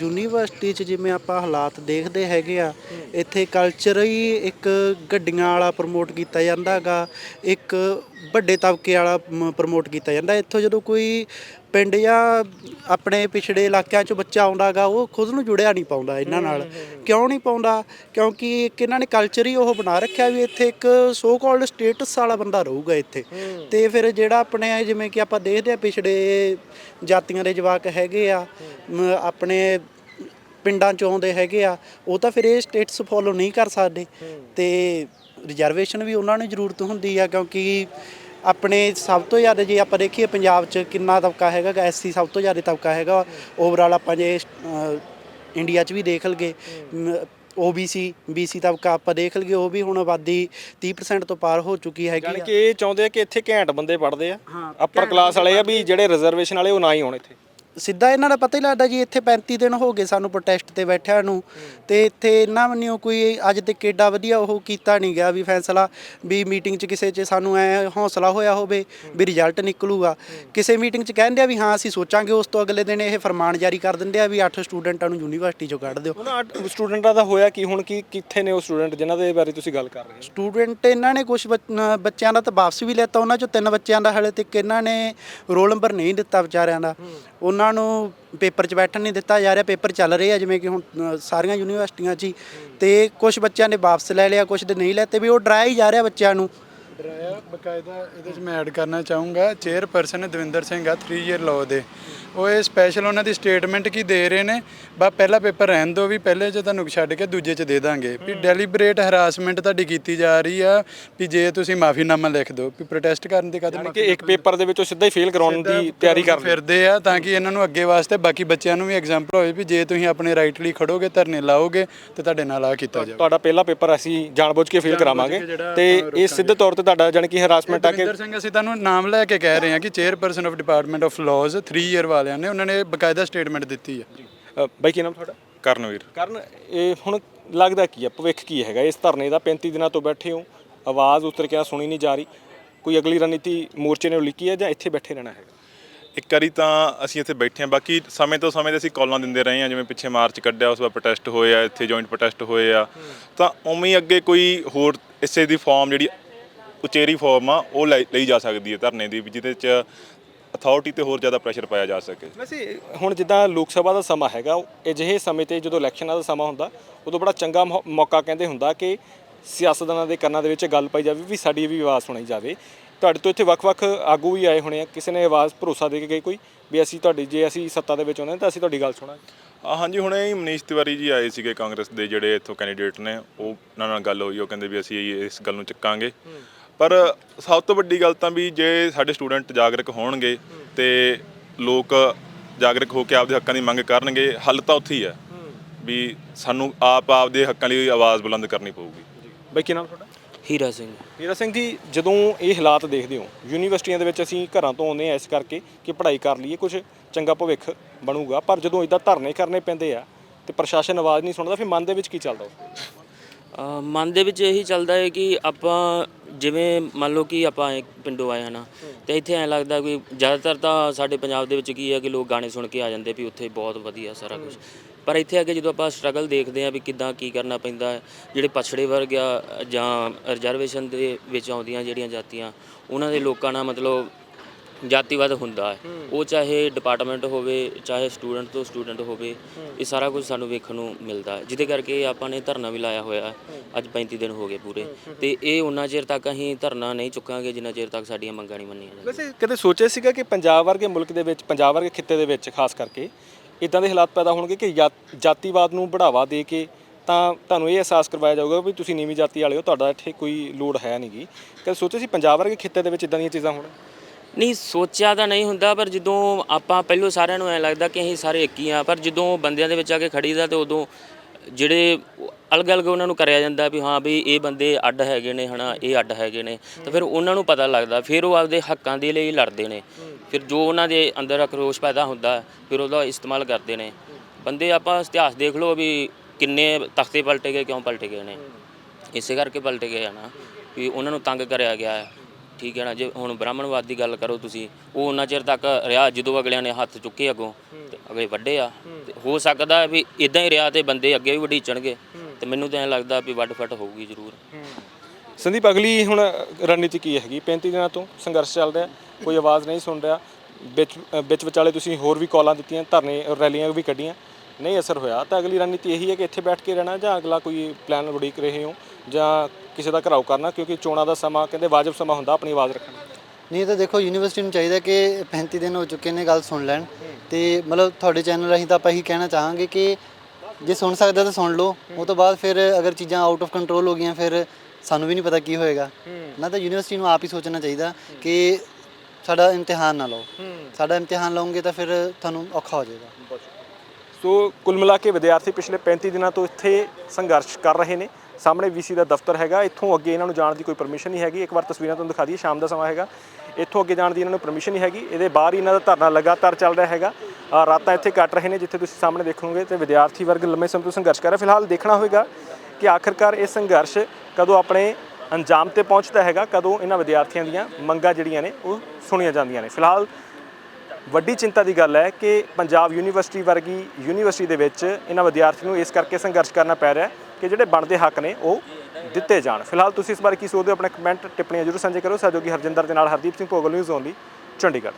ਯੂਨੀਵਰਸਿਟੀ 'ਚ ਜਿਵੇਂ ਆਪਾਂ ਹਾਲਾਤ ਦੇਖਦੇ ਹੈਗੇ ਆ, ਇੱਥੇ ਕਲਚਰ ਹੀ ਇੱਕ ਗੱਡੀਆਂ ਵਾਲਾ ਪ੍ਰਮੋਟ ਕੀਤਾ ਜਾਂਦਾਗਾ, ਇੱਕ ਵੱਡੇ ਤਬਕੇ ਵਾਲਾ ਪ੍ਰਮੋਟ ਕੀਤਾ ਜਾਂਦਾ। ਇੱਥੋਂ ਜਦੋਂ ਕੋਈ ਪਿੰਡ ਜਾਂ ਆਪਣੇ ਪਿਛੜੇ ਇਲਾਕਿਆਂ 'ਚ ਬੱਚਾ ਆਉਂਦਾਗਾ ਉਹ ਖੁਦ ਨੂੰ ਜੁੜਿਆ ਨਹੀਂ ਪਾਉਂਦਾ ਇਹਨਾਂ ਨਾਲ। ਕਿਉਂ ਨਹੀਂ ਪਾਉਂਦਾ? ਕਿਉਂਕਿ ਇੱਕ ਇਹਨਾਂ ਨੇ ਕਲਚਰ ਹੀ ਉਹ ਬਣਾ ਰੱਖਿਆ ਵੀ ਇੱਥੇ ਇੱਕ ਸੋ ਕਾਲਡ ਸਟੇਟਸ ਵਾਲਾ ਬੰਦਾ ਰਹੂਗਾ ਇੱਥੇ। ਤੇ ਫਿਰ ਜਿਹੜਾ ਆਪਣੇ ਜਿਵੇਂ ਕਿ ਆਪਾਂ ਦੇਖਦੇ ਆ ਪਿਛੜੇ ਜਾਤੀਆਂ ਦੇ ਜਵਾਕ ਹੈਗੇ ਆ ਆਪਣੇ ਪਿੰਡਾਂ ਚ ਆਉਂਦੇ ਹੈਗੇ ਆ ਉਹ ਤਾਂ ਫਿਰ ਇਹ ਸਟੇਟਸ ਫੋਲੋ ਨਹੀਂ ਕਰ ਸਕਦੇ। ਤੇ ਰਿਜ਼ਰਵੇਸ਼ਨ ਵੀ ਉਹਨਾਂ ਨੂੰ ਜ਼ਰੂਰਤ ਹੁੰਦੀ ਆ ਕਿਉਂਕਿ ਆਪਣੇ ਸਭ ਤੋਂ ਜ਼ਿਆਦਾ ਜੇ ਆਪਾਂ ਦੇਖੀਏ ਪੰਜਾਬ 'ਚ ਕਿੰਨਾ ਤਬਕਾ ਹੈਗਾ ਐਸਸੀ ਸਭ ਤੋਂ ਜ਼ਿਆਦਾ ਤਬਕਾ ਹੈਗਾ ਓਵਰਆਲ ਆਪਾਂ ਜੇ ਇੰਡੀਆ 'ਚ ਵੀ ਦੇਖ ਲਗੇ ਓਬੀਸੀ ਬੀਸੀ ਤਬਕਾ ਆਪਾਂ ਦੇਖ ਲਈਏ ਉਹ ਵੀ ਹੁਣ ਆਬਾਦੀ 30% ਤੋਂ ਪਾਰ ਹੋ ਚੁੱਕੀ ਹੈਗੀ ਯਾਨੀ ਕਿ ਇਹ ਚਾਹੁੰਦੇ ਆ ਕਿ ਇੱਥੇ ਘੈਂਟ ਬੰਦੇ ਪੜਦੇ ਆ ਅਪਰ ਕਲਾਸ ਵਾਲੇ ਆ ਵੀ ਜਿਹੜੇ ਰਿਜ਼ਰਵੇਸ਼ਨ ਵਾਲੇ ਉਹ ਨਾ ਹੀ ਹੋਣ ਇੱਥੇ। ਸਿੱਧਾ ਇਹਨਾਂ ਦਾ ਪਤਾ ਹੀ ਲੱਗਦਾ ਜੀ ਇੱਥੇ 35 ਦਿਨ ਹੋ ਗਏ ਸਾਨੂੰ ਪ੍ਰੋਟੈਸਟ ਤੇ ਬੈਠਿਆਂ ਨੂੰ। ਤੇ ਇੱਥੇ ਇਹਨਾਂ ਵੱਲੋਂ ਕੋਈ ਅੱਜ ਤੱਕ ਏਡਾ ਵਧੀਆ ਉਹ ਕੀਤਾ ਨਹੀਂ ਗਿਆ ਵੀ ਫੈਸਲਾ ਵੀ ਮੀਟਿੰਗ 'ਚ ਕਿਸੇ 'ਚ ਸਾਨੂੰ ਐ ਹੌਸਲਾ ਹੋਇਆ ਹੋਵੇ ਵੀ ਰਿਜ਼ਲਟ ਨਿਕਲੂਗਾ। ਕਿਸੇ ਮੀਟਿੰਗ 'ਚ ਕਹਿੰਦੇ ਆ ਵੀ ਹਾਂ ਅਸੀਂ ਸੋਚਾਂਗੇ ਉਸ ਤੋਂ ਅਗਲੇ ਦਿਨ ਇਹ ਫਰਮਾਨ ਜਾਰੀ ਕਰ ਦਿੰਦੇ ਆ ਵੀ 8 ਸਟੂਡੈਂਟਾਂ ਨੂੰ ਯੂਨੀਵਰਸਿਟੀ 'ਚੋਂ ਕੱਢ ਦਿਓ। ਉਹਨਾਂ ਸਟੂਡੈਂਟਾਂ ਦਾ ਹੋਇਆ ਕੀ ਹੁਣ ਕੀ ਕਿੱਥੇ ਨੇ ਉਹ ਸਟੂਡੈਂਟ ਜਿਨ੍ਹਾਂ ਦੇ ਬਾਰੇ ਤੁਸੀਂ ਗੱਲ ਕਰ ਰਹੇ ਹੋ? ਸਟੂਡੈਂਟ ਇਹਨਾਂ ਨੇ ਕੁਝ ਬੱਚਿਆਂ ਦਾ ਤਾਂ ਵਾਪਸ ਵੀ ਲੈਤਾ ਉਹਨਾਂ ਚੋਂ ਤਿੰਨ ਬੱਚਿਆਂ ਦਾ ਹਲੇ ਤੱਕ ਇਹਨਾਂ ਨੇ ਰੋਲ ਨੰਬਰ ਨਹੀਂ ਦਿੱਤਾ ਵਿਚਾਰਿਆਂ ਦਾ। ਉਹਨਾਂ ਨੂੰ ਪੇਪਰ 'ਚ ਬੈਠਣ ਨਹੀਂ ਦਿੱਤਾ ਜਾ ਰਿਹਾ। ਪੇਪਰ ਚੱਲ ਰਹੇ ਆ ਜਿਵੇਂ ਕਿ ਹੁਣ ਅ, ਸਾਰੀਆਂ ਯੂਨੀਵਰਸਿਟੀਆਂ 'ਚ ਹੀ। ਤੇ ਕੁਝ ਬੱਚਿਆਂ ਨੇ ਵਾਪਸ ਲੈ ਲਿਆ ਕੁਝ ਦੇ ਨਹੀਂ ਲੈਤੇ ਵੀ ਉਹ ਡਰਾਇਆ ਹੀ ਜਾ ਰਿਹਾ ਬੱਚਿਆਂ ਨੂੰ। ਬਕਾਇਦਾ ਇਹਦੇ ਵਿੱਚ ਮੈਂ ਐਡ ਕਰਨਾ ਚਾਹੂੰਗਾ ਚੇਅਰਪਰਸਨ ਦਵਿੰਦਰ ਸਿੰਘ ਆ 3 ਇਅਰ ਲਾਅ ਦੇ। ਉਹ ਇਹ ਸਪੈਸ਼ਲ ਉਹਨਾਂ ਦੀ ਸਟੇਟਮੈਂਟ ਕੀ ਦੇ ਰਹੇ ਨੇ? ਬਾ ਪਹਿਲਾ ਪੇਪਰ ਰਹਿਣ ਦਿਓ ਵੀ ਪਹਿਲੇ 'ਚ ਤੁਹਾਨੂੰ ਛੱਡ ਕੇ ਦੂਜੇ 'ਚ ਦੇ ਦਾਂਗੇ। ਵੀ ਡੈਲੀਬਰੇਟ ਹਰਾਸਮੈਂਟ ਤੁਹਾਡੀ ਕੀਤੀ ਜਾ ਰਹੀ ਆ ਵੀ ਜੇ ਤੁਸੀਂ ਮਾਫੀਨਾਮਾ ਲਿਖ ਦਿਓ ਵੀ ਪ੍ਰੋਟੈਸਟ ਕਰਨ ਦੀ ਕਦਮ ਯਾਨੀ ਕਿ ਇੱਕ ਪੇਪਰ ਦੇ ਵਿੱਚੋਂ ਸਿੱਧਾ ਹੀ ਫੇਲ ਕਰਾਉਣ ਦੀ ਤਿਆਰੀ ਕਰ ਫਿਰਦੇ ਆ ਤਾਂ ਕਿ ਇਹਨਾਂ ਨੂੰ ਅੱਗੇ ਵਾਸਤੇ ਬਾਕੀ ਬੱਚਿਆਂ ਨੂੰ ਵੀ ਐਗਜ਼ਾਮਪਲ ਹੋਵੇ ਵੀ ਜੇ ਤੁਸੀਂ ਆਪਣੇ ਰਾਈਟ ਲਈ ਖੜੋਗੇ ਧਰਨੇ ਲਾਓਗੇ ਤੇ ਤੁਹਾਡੇ ਨਾਲ ਆ ਕੀਤਾ ਜਾਵੇ ਤੁਹਾਡਾ ਪਹਿਲਾ ਪੇਪਰ ਅਸੀਂ ਜਾਣਬੁੱਝ ਕੇ ਫੇਲ ਕਰਾਵਾਂਗੇ ਤੇ ਇਹ ਸਿੱਧੇ ਤੌਰ ਤੇ ਤੁਹਾਡਾ ਜਾਣੀ ਕਿ ਹਰਾਸਮੈਂਟ ਆ ਕਿ ਦਵਿੰਦਰ ਸਿੰਘ ਅਸੀਂ ਤੁਹਾਨੂੰ ਨਾਮ ਲੈ ਕੇ ਕਹਿ ਰਹੇ ਹਾਂ ਕਿ chairperson of department of laws 3 year ਵਾਲਿਆਂ ਨੇ ਉਹਨਾਂ ਨੇ ਬਕਾਇਦਾ ਸਟੇਟਮੈਂਟ ਦਿੱਤੀ ਹੈ। ਅ, ਬਾਈ ਕੀ ਨਾਮ ਤੁਹਾਡਾ? ਕਰਨਵੀਰ। ਕਰਨ ਇਹ ਹੁਣ ਲੱਗਦਾ ਕੀ ਆ ਭਵਿੱਖ ਕੀ ਹੈਗਾ? ਇਸ ਧਰਨੇ ਦਾ 35 ਦਿਨਾਂ ਤੋਂ ਬੈਠੇ ਹੋ। ਆਵਾਜ਼ ਉਸ ਤਰੀਕੇ ਨਾਲ ਸੁਣੀ ਨਹੀਂ ਜਾ ਰਹੀ। ਕੋਈ ਅਗਲੀ ਰਣਨੀਤੀ ਮੋਰਚੇ ਨੇ ਉਲੀਕੀ ਹੈ ਜਾਂ ਇੱਥੇ ਬੈਠੇ ਰਹਿਣਾ ਹੈਗਾ? ਇੱਕ ਵਾਰੀ ਤਾਂ ਅਸੀਂ ਇੱਥੇ ਬੈਠੇ ਹਾਂ। ਬਾਕੀ ਸਮੇਂ ਤੋਂ ਸਮੇਂ ਤੇ ਅਸੀਂ ਕਾਲਾਂ ਦਿੰਦੇ ਰਹੇ ਹਾਂ। ਜਿਵੇਂ ਪਿੱਛੇ ਮਾਰਚ ਕੱਢਿਆ ਉਸ ਵਾਰ ਪ੍ਰੋਟੈਸਟ ਹੋਏ ਆ ਇੱਥੇ ਜੁਆਇੰਟ ਪ੍ਰੋਟੈਸਟ ਹੋਏ ਆ। ਤਾਂ ਉਵੇਂ ਹੀ ਅੱਗੇ ਕੋਈ ਹੋਰ ਇਸੇ ਦੀ ਫਾਰਮ ਜਿਹੜੀ ਉਚੇਰੀ ਫਾਰਮ ਆ ਉਹ ਲਈ ਲਈ ਜਾ ਸਕਦੀ ਹੈ ਧਰਨੇ ਦੀ ਵੀ ਜਿਹਦੇ ਚ ਅਥਾਰਟੀ ਤੇ ਹੋਰ ਜ਼ਿਆਦਾ ਪ੍ਰੈਸ਼ਰ ਪਾਇਆ ਜਾ ਸਕੇ। ਵੈਸੇ ਹੁਣ ਜਿੱਦਾਂ ਲੋਕ ਸਭਾ ਦਾ ਸਮਾਂ ਹੈਗਾ ਅਜਿਹੇ ਸਮੇਂ ਤੇ ਜਦੋਂ ਇਲੈਕਸ਼ਨਾਂ ਦਾ ਸਮਾਂ ਹੁੰਦਾ ਉਦੋਂ ਬੜਾ ਚੰਗਾ ਮੌ- ਮੌਕਾ ਕਹਿੰਦੇ ਹੁੰਦਾ ਕਿ ਸਿਆਸਤਦਾਨਾਂ ਦੇ ਕੰਨਾਂ ਦੇ ਵਿੱਚ ਗੱਲ ਪਾਈ ਜਾਵੇ ਵੀ ਸਾਡੀ ਵੀ ਆਵਾਜ਼ ਸੁਣਾਈ ਜਾਵੇ। ਤੁਹਾਡੇ ਤੋਂ ਇੱਥੇ ਵੱਖ-ਵੱਖ ਆਗੂ ਵੀ ਆਏ ਹੋਣੇ ਆ ਕਿਸੇ ਨੇ ਆਵਾਜ਼ ਭਰੋਸਾ ਦੇ ਕੇ ਗਏ ਕੋਈ? ਵੀ ਅਸੀਂ ਤੁਹਾਡੀ ਜੇ ਅਸੀਂ ਸੱਤਾ ਦੇ ਵਿੱਚ ਆਉਂਦੇ ਹਾਂ ਤਾਂ ਅਸੀਂ ਤੁਹਾਡੀ ਗੱਲ ਸੁਣਾਂਗੇ। ਆ ਹਾਂਜੀ ਹੁਣੇ ਹੀ ਮਨੀਸ਼ ਤਿਵਾਰੀ ਜੀ ਆਏ ਸੀਗੇ ਕਾਂਗਰਸ ਦੇ ਜਿਹੜੇ ਇੱਥੋਂ ਕੈਂਡੀਡੇਟ ਨੇ ਉਹ ਉਹਨਾਂ ਨਾਲ ਗੱਲ ਹੋਈ ਉਹ ਕਹਿੰਦੇ ਵੀ ਅਸੀਂ ਇਸ ਗੱਲ ਨੂੰ ਚੱਕਾਂਗੇ। ਪਰ ਸਭ ਤੋਂ ਵੱਡੀ ਗੱਲ ਤਾਂ ਵੀ ਜੇ ਸਾਡੇ ਸਟੂਡੈਂਟ ਜਾਗਰੂਕ ਹੋਣਗੇ ਤੇ ਲੋਕ ਜਾਗਰੂਕ ਹੋ ਕੇ ਆਪਦੇ ਹੱਕਾਂ ਦੀ ਮੰਗ ਕਰਨਗੇ ਹੱਲ ਤਾਂ ਉੱਥੇ ਹੀ ਹੈ। ਵੀ ਸਾਨੂੰ ਆਪ ਆਪਦੇ ਹੱਕਾਂ ਲਈ ਆਵਾਜ਼ ਬੁਲੰਦ ਕਰਨੀ ਪਊਗੀ। ਬਈ ਕੀ ਨਾਮ ਤੁਹਾਡਾ? ਹੀਰਾ ਸਿੰਘ। ਹੀਰਾ ਸਿੰਘ ਜੀ ਜਦੋਂ ਇਹ ਹਾਲਾਤ ਦੇਖਦੇ ਹੋ ਯੂਨੀਵਰਸਿਟੀਆਂ ਦੇ ਵਿੱਚ ਅਸੀਂ ਘਰਾਂ ਤੋਂ ਆਉਂਦੇ ਆ ਇਸ ਕਰਕੇ ਕਿ ਪੜ੍ਹਾਈ ਕਰ ਲਈਏ ਕੁਝ ਚੰਗਾ ਭਵਿੱਖ ਬਣੂਗਾ। ਪਰ ਜਦੋਂ ਇਦਾਂ ਧਰਨੇ ਕਰਨੇ ਪੈਂਦੇ ਆ ਤੇ ਪ੍ਰਸ਼ਾਸਨ ਆਵਾਜ਼ ਨਹੀਂ ਸੁਣਦਾ ਫਿਰ ਮਨ ਦੇ ਵਿੱਚ ਕੀ ਚੱਲਦਾ ਮਨ ਦੇ ਵਿੱਚ ਇਹੀ ਚੱਲਦਾ ਹੈ ਕਿ ਆਪਾਂ ਜਿਵੇਂ ਮੰਨ ਲਓ ਕਿ ਆਪਾਂ ਇੱਕ ਪਿੰਡੋਂ ਆਏ ਹਨਾ ਤੇ ਇੱਥੇ ਐਂ ਲੱਗਦਾ ਕਿ ਜ਼ਿਆਦਾਤਰ ਤਾਂ ਸਾਡੇ ਪੰਜਾਬ ਦੇ ਵਿੱਚ ਕੀ ਹੈ ਕਿ ਲੋਕ ਗਾਣੇ ਸੁਣ ਕੇ ਆ ਜਾਂਦੇ ਵੀ ਉੱਥੇ ਬਹੁਤ ਵਧੀਆ ਸਾਰਾ ਕੁਝ ਪਰ ਇੱਥੇ ਆ ਕੇ ਜਦੋਂ ਆਪਾਂ ਸਟਰਗਲ ਦੇਖਦੇ ਆ ਵੀ ਕਿੱਦਾਂ ਕੀ ਕਰਨਾ ਪੈਂਦਾ ਹੈ, ਜਿਹੜੇ ਪਛੜੇ ਵਰਗ ਆ ਜਾਂ ਰਿਜ਼ਰਵੇਸ਼ਨ ਦੇ ਵਿੱਚ ਆਉਂਦੀਆਂ ਜਿਹੜੀਆਂ ਜਾਤੀਆਂ, ਉਹਨਾਂ ਦੇ ਲੋਕਾਂ ਨਾਲ ਮਤਲਬ ਜਾਤੀਵਾਦ ਹੁੰਦਾ ਹੈ। ਉਹ ਚਾਹੇ ਡਿਪਾਰਟਮੈਂਟ ਹੋਵੇ ਚਾਹੇ ਸਟੂਡੈਂਟ ਤੋਂ ਸਟੂਡੈਂਟ ਹੋਵੇ ਇਹ ਸਾਰਾ ਕੁਝ ਸਾਨੂੰ ਵੇਖਣ ਨੂੰ ਮਿਲਦਾ ਹੈ। ਜਿਹਦੇ ਕਰਕੇ ਆਪਾਂ ਨੇ ਧਰਨਾ ਵੀ ਲਾਇਆ ਹੋਇਆ ਹੈ। ਅੱਜ 35 ਦਿਨ ਹੋ ਗਏ ਪੂਰੇ। ਤੇ ਇਹ ਉਹਨਾਂ ਚਿਰ ਤੱਕ ਅਸੀਂ ਧਰਨਾ ਨਹੀਂ ਚੁੱਕਾਂਗੇ ਜਿੰਨਾ ਚਿਰ ਤੱਕ ਸਾਡੀਆਂ ਮੰਗਾਂ ਨਹੀਂ ਮੰਨੀਆਂ ਜਾਂਦੀਆਂ। ਵੈਸੇ ਕਦੇ ਸੋਚਿਆ ਸੀਗਾ ਕਿ ਪੰਜਾਬ ਵਰਗੇ ਮੁਲਕ ਦੇ ਵਿੱਚ ਪੰਜਾਬ ਵਰਗੇ ਖਿੱਤੇ ਦੇ ਵਿੱਚ ਖਾਸ ਕਰਕੇ ਇਦਾਂ ਦੇ ਹਾਲਾਤ ਪੈਦਾ ਹੋਣਗੇ ਕਿ ਜਾ- ਜਾਤੀਵਾਦ ਨੂੰ ਬੜਾਵਾ ਦੇ ਕੇ ਤਾਂ ਤੁਹਾਨੂੰ ਇਹ ਅਹਿਸਾਸ ਕਰਵਾਇਆ ਜਾਊਗਾ ਵੀ ਤੁਸੀਂ ਨੀਵੀਂ ਜਾਤੀ ਵਾਲੇ ਹੋ ਤੁਹਾਡਾ ਇੱਥੇ ਕੋਈ ਲੋੜ ਹੈ ਨਹੀਂਗੀ ਕਦੇ ਸੋਚਿਆ ਸੀ ਪੰਜਾਬ ਵਰਗੇ ਖਿੱਤੇ ਦੇ ਵਿੱਚ ਇਦਾਂ ਦੀਆਂ ਚੀਜ਼ਾਂ ਹੋਣ? ਨਹੀਂ, ਸੋਚਿਆ ਤਾਂ ਨਹੀਂ ਹੁੰਦਾ, ਪਰ ਜਦੋਂ ਆਪਾਂ ਪਹਿਲੋਂ ਸਾਰਿਆਂ ਨੂੰ ਐ ਲੱਗਦਾ ਕਿ ਅਸੀਂ ਸਾਰੇ ਇੱਕ ਹੀ ਆ ਪਰ ਜਦੋਂ ਬੰਦਿਆਂ ਦੇ ਵਿੱਚ ਆ ਕੇ ਖੜੀਦਾ ਤੇ ਉਦੋਂ ਜਿਹੜੇ ਅਲੱਗ-ਅਲੱਗ ਉਹਨਾਂ ਨੂੰ ਕਰਿਆ ਜਾਂਦਾ ਵੀ ਹਾਂ ਵੀ ਇਹ ਬੰਦੇ ਅੱਡ ਹੈਗੇ ਨੇ ਹਨਾ, ਇਹ ਅੱਡ ਹੈਗੇ ਨੇ, ਤਾਂ ਫਿਰ ਉਹਨਾਂ ਨੂੰ ਪਤਾ ਲੱਗਦਾ, ਫਿਰ ਉਹ ਆਪਦੇ ਹੱਕਾਂ ਦੇ ਲਈ ਲੜਦੇ ਨੇ। ਫਿਰ ਜੋ ਉਹਨਾਂ ਦੇ ਅੰਦਰ ਆਕਰੋਸ਼ ਪੈਦਾ ਹੁੰਦਾ, ਫਿਰ ਉਹਦਾ ਇਸਤੇਮਾਲ ਕਰਦੇ ਨੇ। ਬੰਦੇ ਆਪਾਂ ਇਤਿਹਾਸ ਦੇਖ ਲਓ ਵੀ ਕਿੰਨੇ ਤਖਤੇ ਪਲਟੇ ਗਏ, ਕਿਉਂ ਪਲਟੇ ਗਏ ਨੇ। ਇਸੇ ਕਰਕੇ ਪਲਟੇ ਗਏ ਆ ਨਾ, ਵੀ ਉਹਨਾਂ ਨੂੰ ਤੰਗ ਕਰਿਆ ਗਿਆ। ਹੈ ਠੀਕ ਹੈ ਨਾ, ਜੇ ਹੁਣ ਬ੍ਰਾਹਮਣਵਾਦ ਦੀ ਗੱਲ ਕਰੋ ਤੁਸੀਂ, ਉਹ ਉਹਨਾਂ ਚਿਰ ਤੱਕ ਰਿਹਾ ਜਦੋਂ ਅਗਲਿਆਂ ਨੇ ਹੱਥ ਚੁੱਕੇ ਅੱਗੋਂ, ਤੇ ਅਗਲੇ ਵੱਡੇ ਆ। ਤੇ ਹੋ ਸਕਦਾ ਵੀ ਇਦਾਂ ਹੀ ਰਿਹਾ ਤੇ ਬੰਦੇ ਅੱਗੇ ਵੀ ਵਢੀਚਣਗੇ ਤੇ ਮੈਨੂੰ ਤਾਂ ਐਂ ਲੱਗਦਾ ਵੀ ਵੱਡ ਫਟ ਹੋਊਗੀ ਜ਼ਰੂਰ। ਸੰਦੀਪ, ਅਗਲੀ ਹੁਣ ਰਣਨੀਤੀ ਕੀ ਹੈਗੀ? 35 ਦਿਨਾਂ ਤੋਂ ਸੰਘਰਸ਼ ਚੱਲ ਰਿਹਾ, ਕੋਈ ਆਵਾਜ਼ ਨਹੀਂ ਸੁਣ ਰਿਹਾ। ਵਿੱਚ ਵਿੱਚ ਵਿਚਾਲੇ ਤੁਸੀਂ ਹੋਰ ਵੀ ਕਾਲਾਂ ਦਿੱਤੀਆਂ, ਧਰਨੇ ਰੈਲੀਆਂ ਵੀ ਕੱਢੀਆਂ। ਨਹੀਂ ਅਸਰ ਹੋਇਆ, ਤਾਂ ਅਗਲੀ ਰਣਨੀਤੀ ਇਹੀ ਹੈ ਕਿ ਇੱਥੇ ਬੈਠ ਕੇ ਰਹਿਣਾ ਜਾਂ ਅਗਲਾ ਕੋਈ ਪਲਾਨ ਉਡੀਕ ਰਹੇ ਹੋ ਜਾਂ ਕਿਸੇ ਦਾ ਘਰਾਓ ਕਰਨਾ ਕਿਉਂਕਿ ਚੋਣਾਂ ਦਾ ਸਮਾਂ ਕਹਿੰਦੇ ਵਾਜਬ ਸਮਾਂ ਹੁੰਦਾ ਆਪਣੀ ਆਵਾਜ਼ ਰੱਖਣਾ ਨਹੀਂ ਇਹ ਤਾਂ ਦੇਖੋ ਯੂਨੀਵਰਸਿਟੀ ਨੂੰ ਚਾਹੀਦਾ ਕਿ 35 ਦਿਨ ਹੋ ਚੁੱਕੇ ਨੇ ਗੱਲ ਸੁਣ ਲੈਣ। ਤੇ ਮਤਲਬ ਤੁਹਾਡੇ ਚੈਨਲ ਰਾਹੀਂ ਤਾਂ ਆਪਾਂ ਇਹੀ ਕਹਿਣਾ ਚਾਹਾਂਗੇ ਕਿ ਜੇ ਸੁਣ ਸਕਦਾ ਤਾਂ ਸੁਣ ਲਓ। ਉਹ ਤੋਂ ਬਾਅਦ ਫਿਰ ਅਗਰ ਚੀਜ਼ਾਂ ਆਊਟ ਆਫ ਕੰਟਰੋਲ ਹੋ ਗਈਆਂ ਫਿਰ ਸਾਨੂੰ ਵੀ ਨਹੀਂ ਪਤਾ ਕੀ ਹੋਏਗਾ। ਨਾ ਤਾਂ ਯੂਨੀਵਰਸਿਟੀ ਨੂੰ ਆਪ ਹੀ ਸੋਚਣਾ ਚਾਹੀਦਾ ਕਿ ਸਾਡਾ ਇਮਤਿਹਾਨ ਨਾ ਲਓ। ਸਾਡਾ ਇਮਤਿਹਾਨ ਲਓਗੇ ਤਾਂ ਫਿਰ ਤੁਹਾਨੂੰ ਔਖਾ ਹੋ ਜਾਏਗਾ। ਸੋ ਕੁੱਲ ਮਿਲਾ ਕੇ ਵਿਦਿਆਰਥੀ ਪਿਛਲੇ 35 ਦਿਨਾਂ ਤੋਂ ਇੱਥੇ ਸੰਘਰਸ਼ ਕਰ ਰਹੇ ਨੇ। ਸਾਹਮਣੇ ਵੀਸੀ ਦਾ ਦਫ਼ਤਰ ਹੈਗਾ। ਇੱਥੋਂ ਅੱਗੇ ਇਹਨਾਂ ਨੂੰ ਜਾਣ ਦੀ ਕੋਈ ਪਰਮਿਸ਼ਨ ਨਹੀਂ ਹੈਗੀ। ਇੱਕ ਵਾਰ ਤਸਵੀਰਾਂ ਤੁਹਾਨੂੰ ਦਿਖਾ ਦਈਏ, ਸ਼ਾਮ ਦਾ ਸਮਾਂ ਹੈਗਾ। ਇੱਥੋਂ ਅੱਗੇ ਜਾਣ ਦੀ ਇਹਨਾਂ ਨੂੰ ਪਰਮਿਸ਼ਨ ਨਹੀਂ ਹੈਗੀ। ਇਹਦੇ ਬਾਹਰ ਹੀ ਇਹਨਾਂ ਦਾ ਧਰਨਾ ਲਗਾਤਾਰ ਚੱਲ ਰਿਹਾ ਹੈਗਾ। ਰਾਤਾਂ ਇੱਥੇ ਕੱਟ ਰਹੇ ਨੇ, ਜਿੱਥੇ ਤੁਸੀਂ ਸਾਹਮਣੇ ਦੇਖੋਗੇ ਤੇ ਵਿਦਿਆਰਥੀ ਵਰਗ ਲੰਮੇ ਸਮੇਂ ਤੋਂ ਸੰਘਰਸ਼ ਕਰ ਰਿਹਾ। ਫਿਲਹਾਲ ਦੇਖਣਾ ਹੋਵੇਗਾ ਕਿ ਆਖਰਕਾਰ ਇਹ ਸੰਘਰਸ਼ ਕਦੋਂ ਆਪਣੇ ਅੰਜਾਮ ਤੇ ਪਹੁੰਚਦਾ ਹੈਗਾ, ਕਦੋਂ ਇਹਨਾਂ ਵਿਦਿਆਰਥੀਆਂ ਦੀਆਂ ਮੰਗਾਂ ਜਿਹੜੀਆਂ ਨੇ, ਉਹ ਸੁਣੀਆਂ ਜਾਂਦੀਆਂ ਨੇ। ਫਿਲਹਾਲ ਵੱਡੀ ਚਿੰਤਾ ਦੀ ਗੱਲ ਹੈ ਕਿ ਪੰਜਾਬ ਯੂਨੀਵਰਸਿਟੀ ਵਰਗੀ ਯੂਨੀਵਰਸਿਟੀ ਦੇ ਵਿੱਚ ਇਹਨਾਂ ਵਿਦਿਆਰਥੀਆਂ ਨੂੰ ਇਸ ਕਰਕੇ ਸੰਘਰਸ਼ ਕਰਨਾ ਪੈ ਰਿਹਾ ਹੈ ਕਿ ਜਿਹੜੇ ਬਣਦੇ ਹੱਕ ਨੇ ਉਹ ਦਿੱਤੇ ਜਾਣ। ਫਿਲਹਾਲ ਤੁਸੀਂ ਇਸ ਬਾਰੇ ਕੀ ਸੋਚਦੇ ਹੋ? ਆਪਣੇ ਕਮੈਂਟ ਟਿੱਪਣੀਆਂ ਜ਼ਰੂਰ ਸਾਂਝੇ ਕਰੋ ਸਹਿਯੋਗੀ ਹਰਜਿੰਦਰ ਦੇ ਨਾਲ ਹਰਦੀਪ ਸਿੰਘ ਭੋਗਲ ਨਿਊਜ਼ ਓਨਲੀ ਚੰਡੀਗੜ੍ਹ।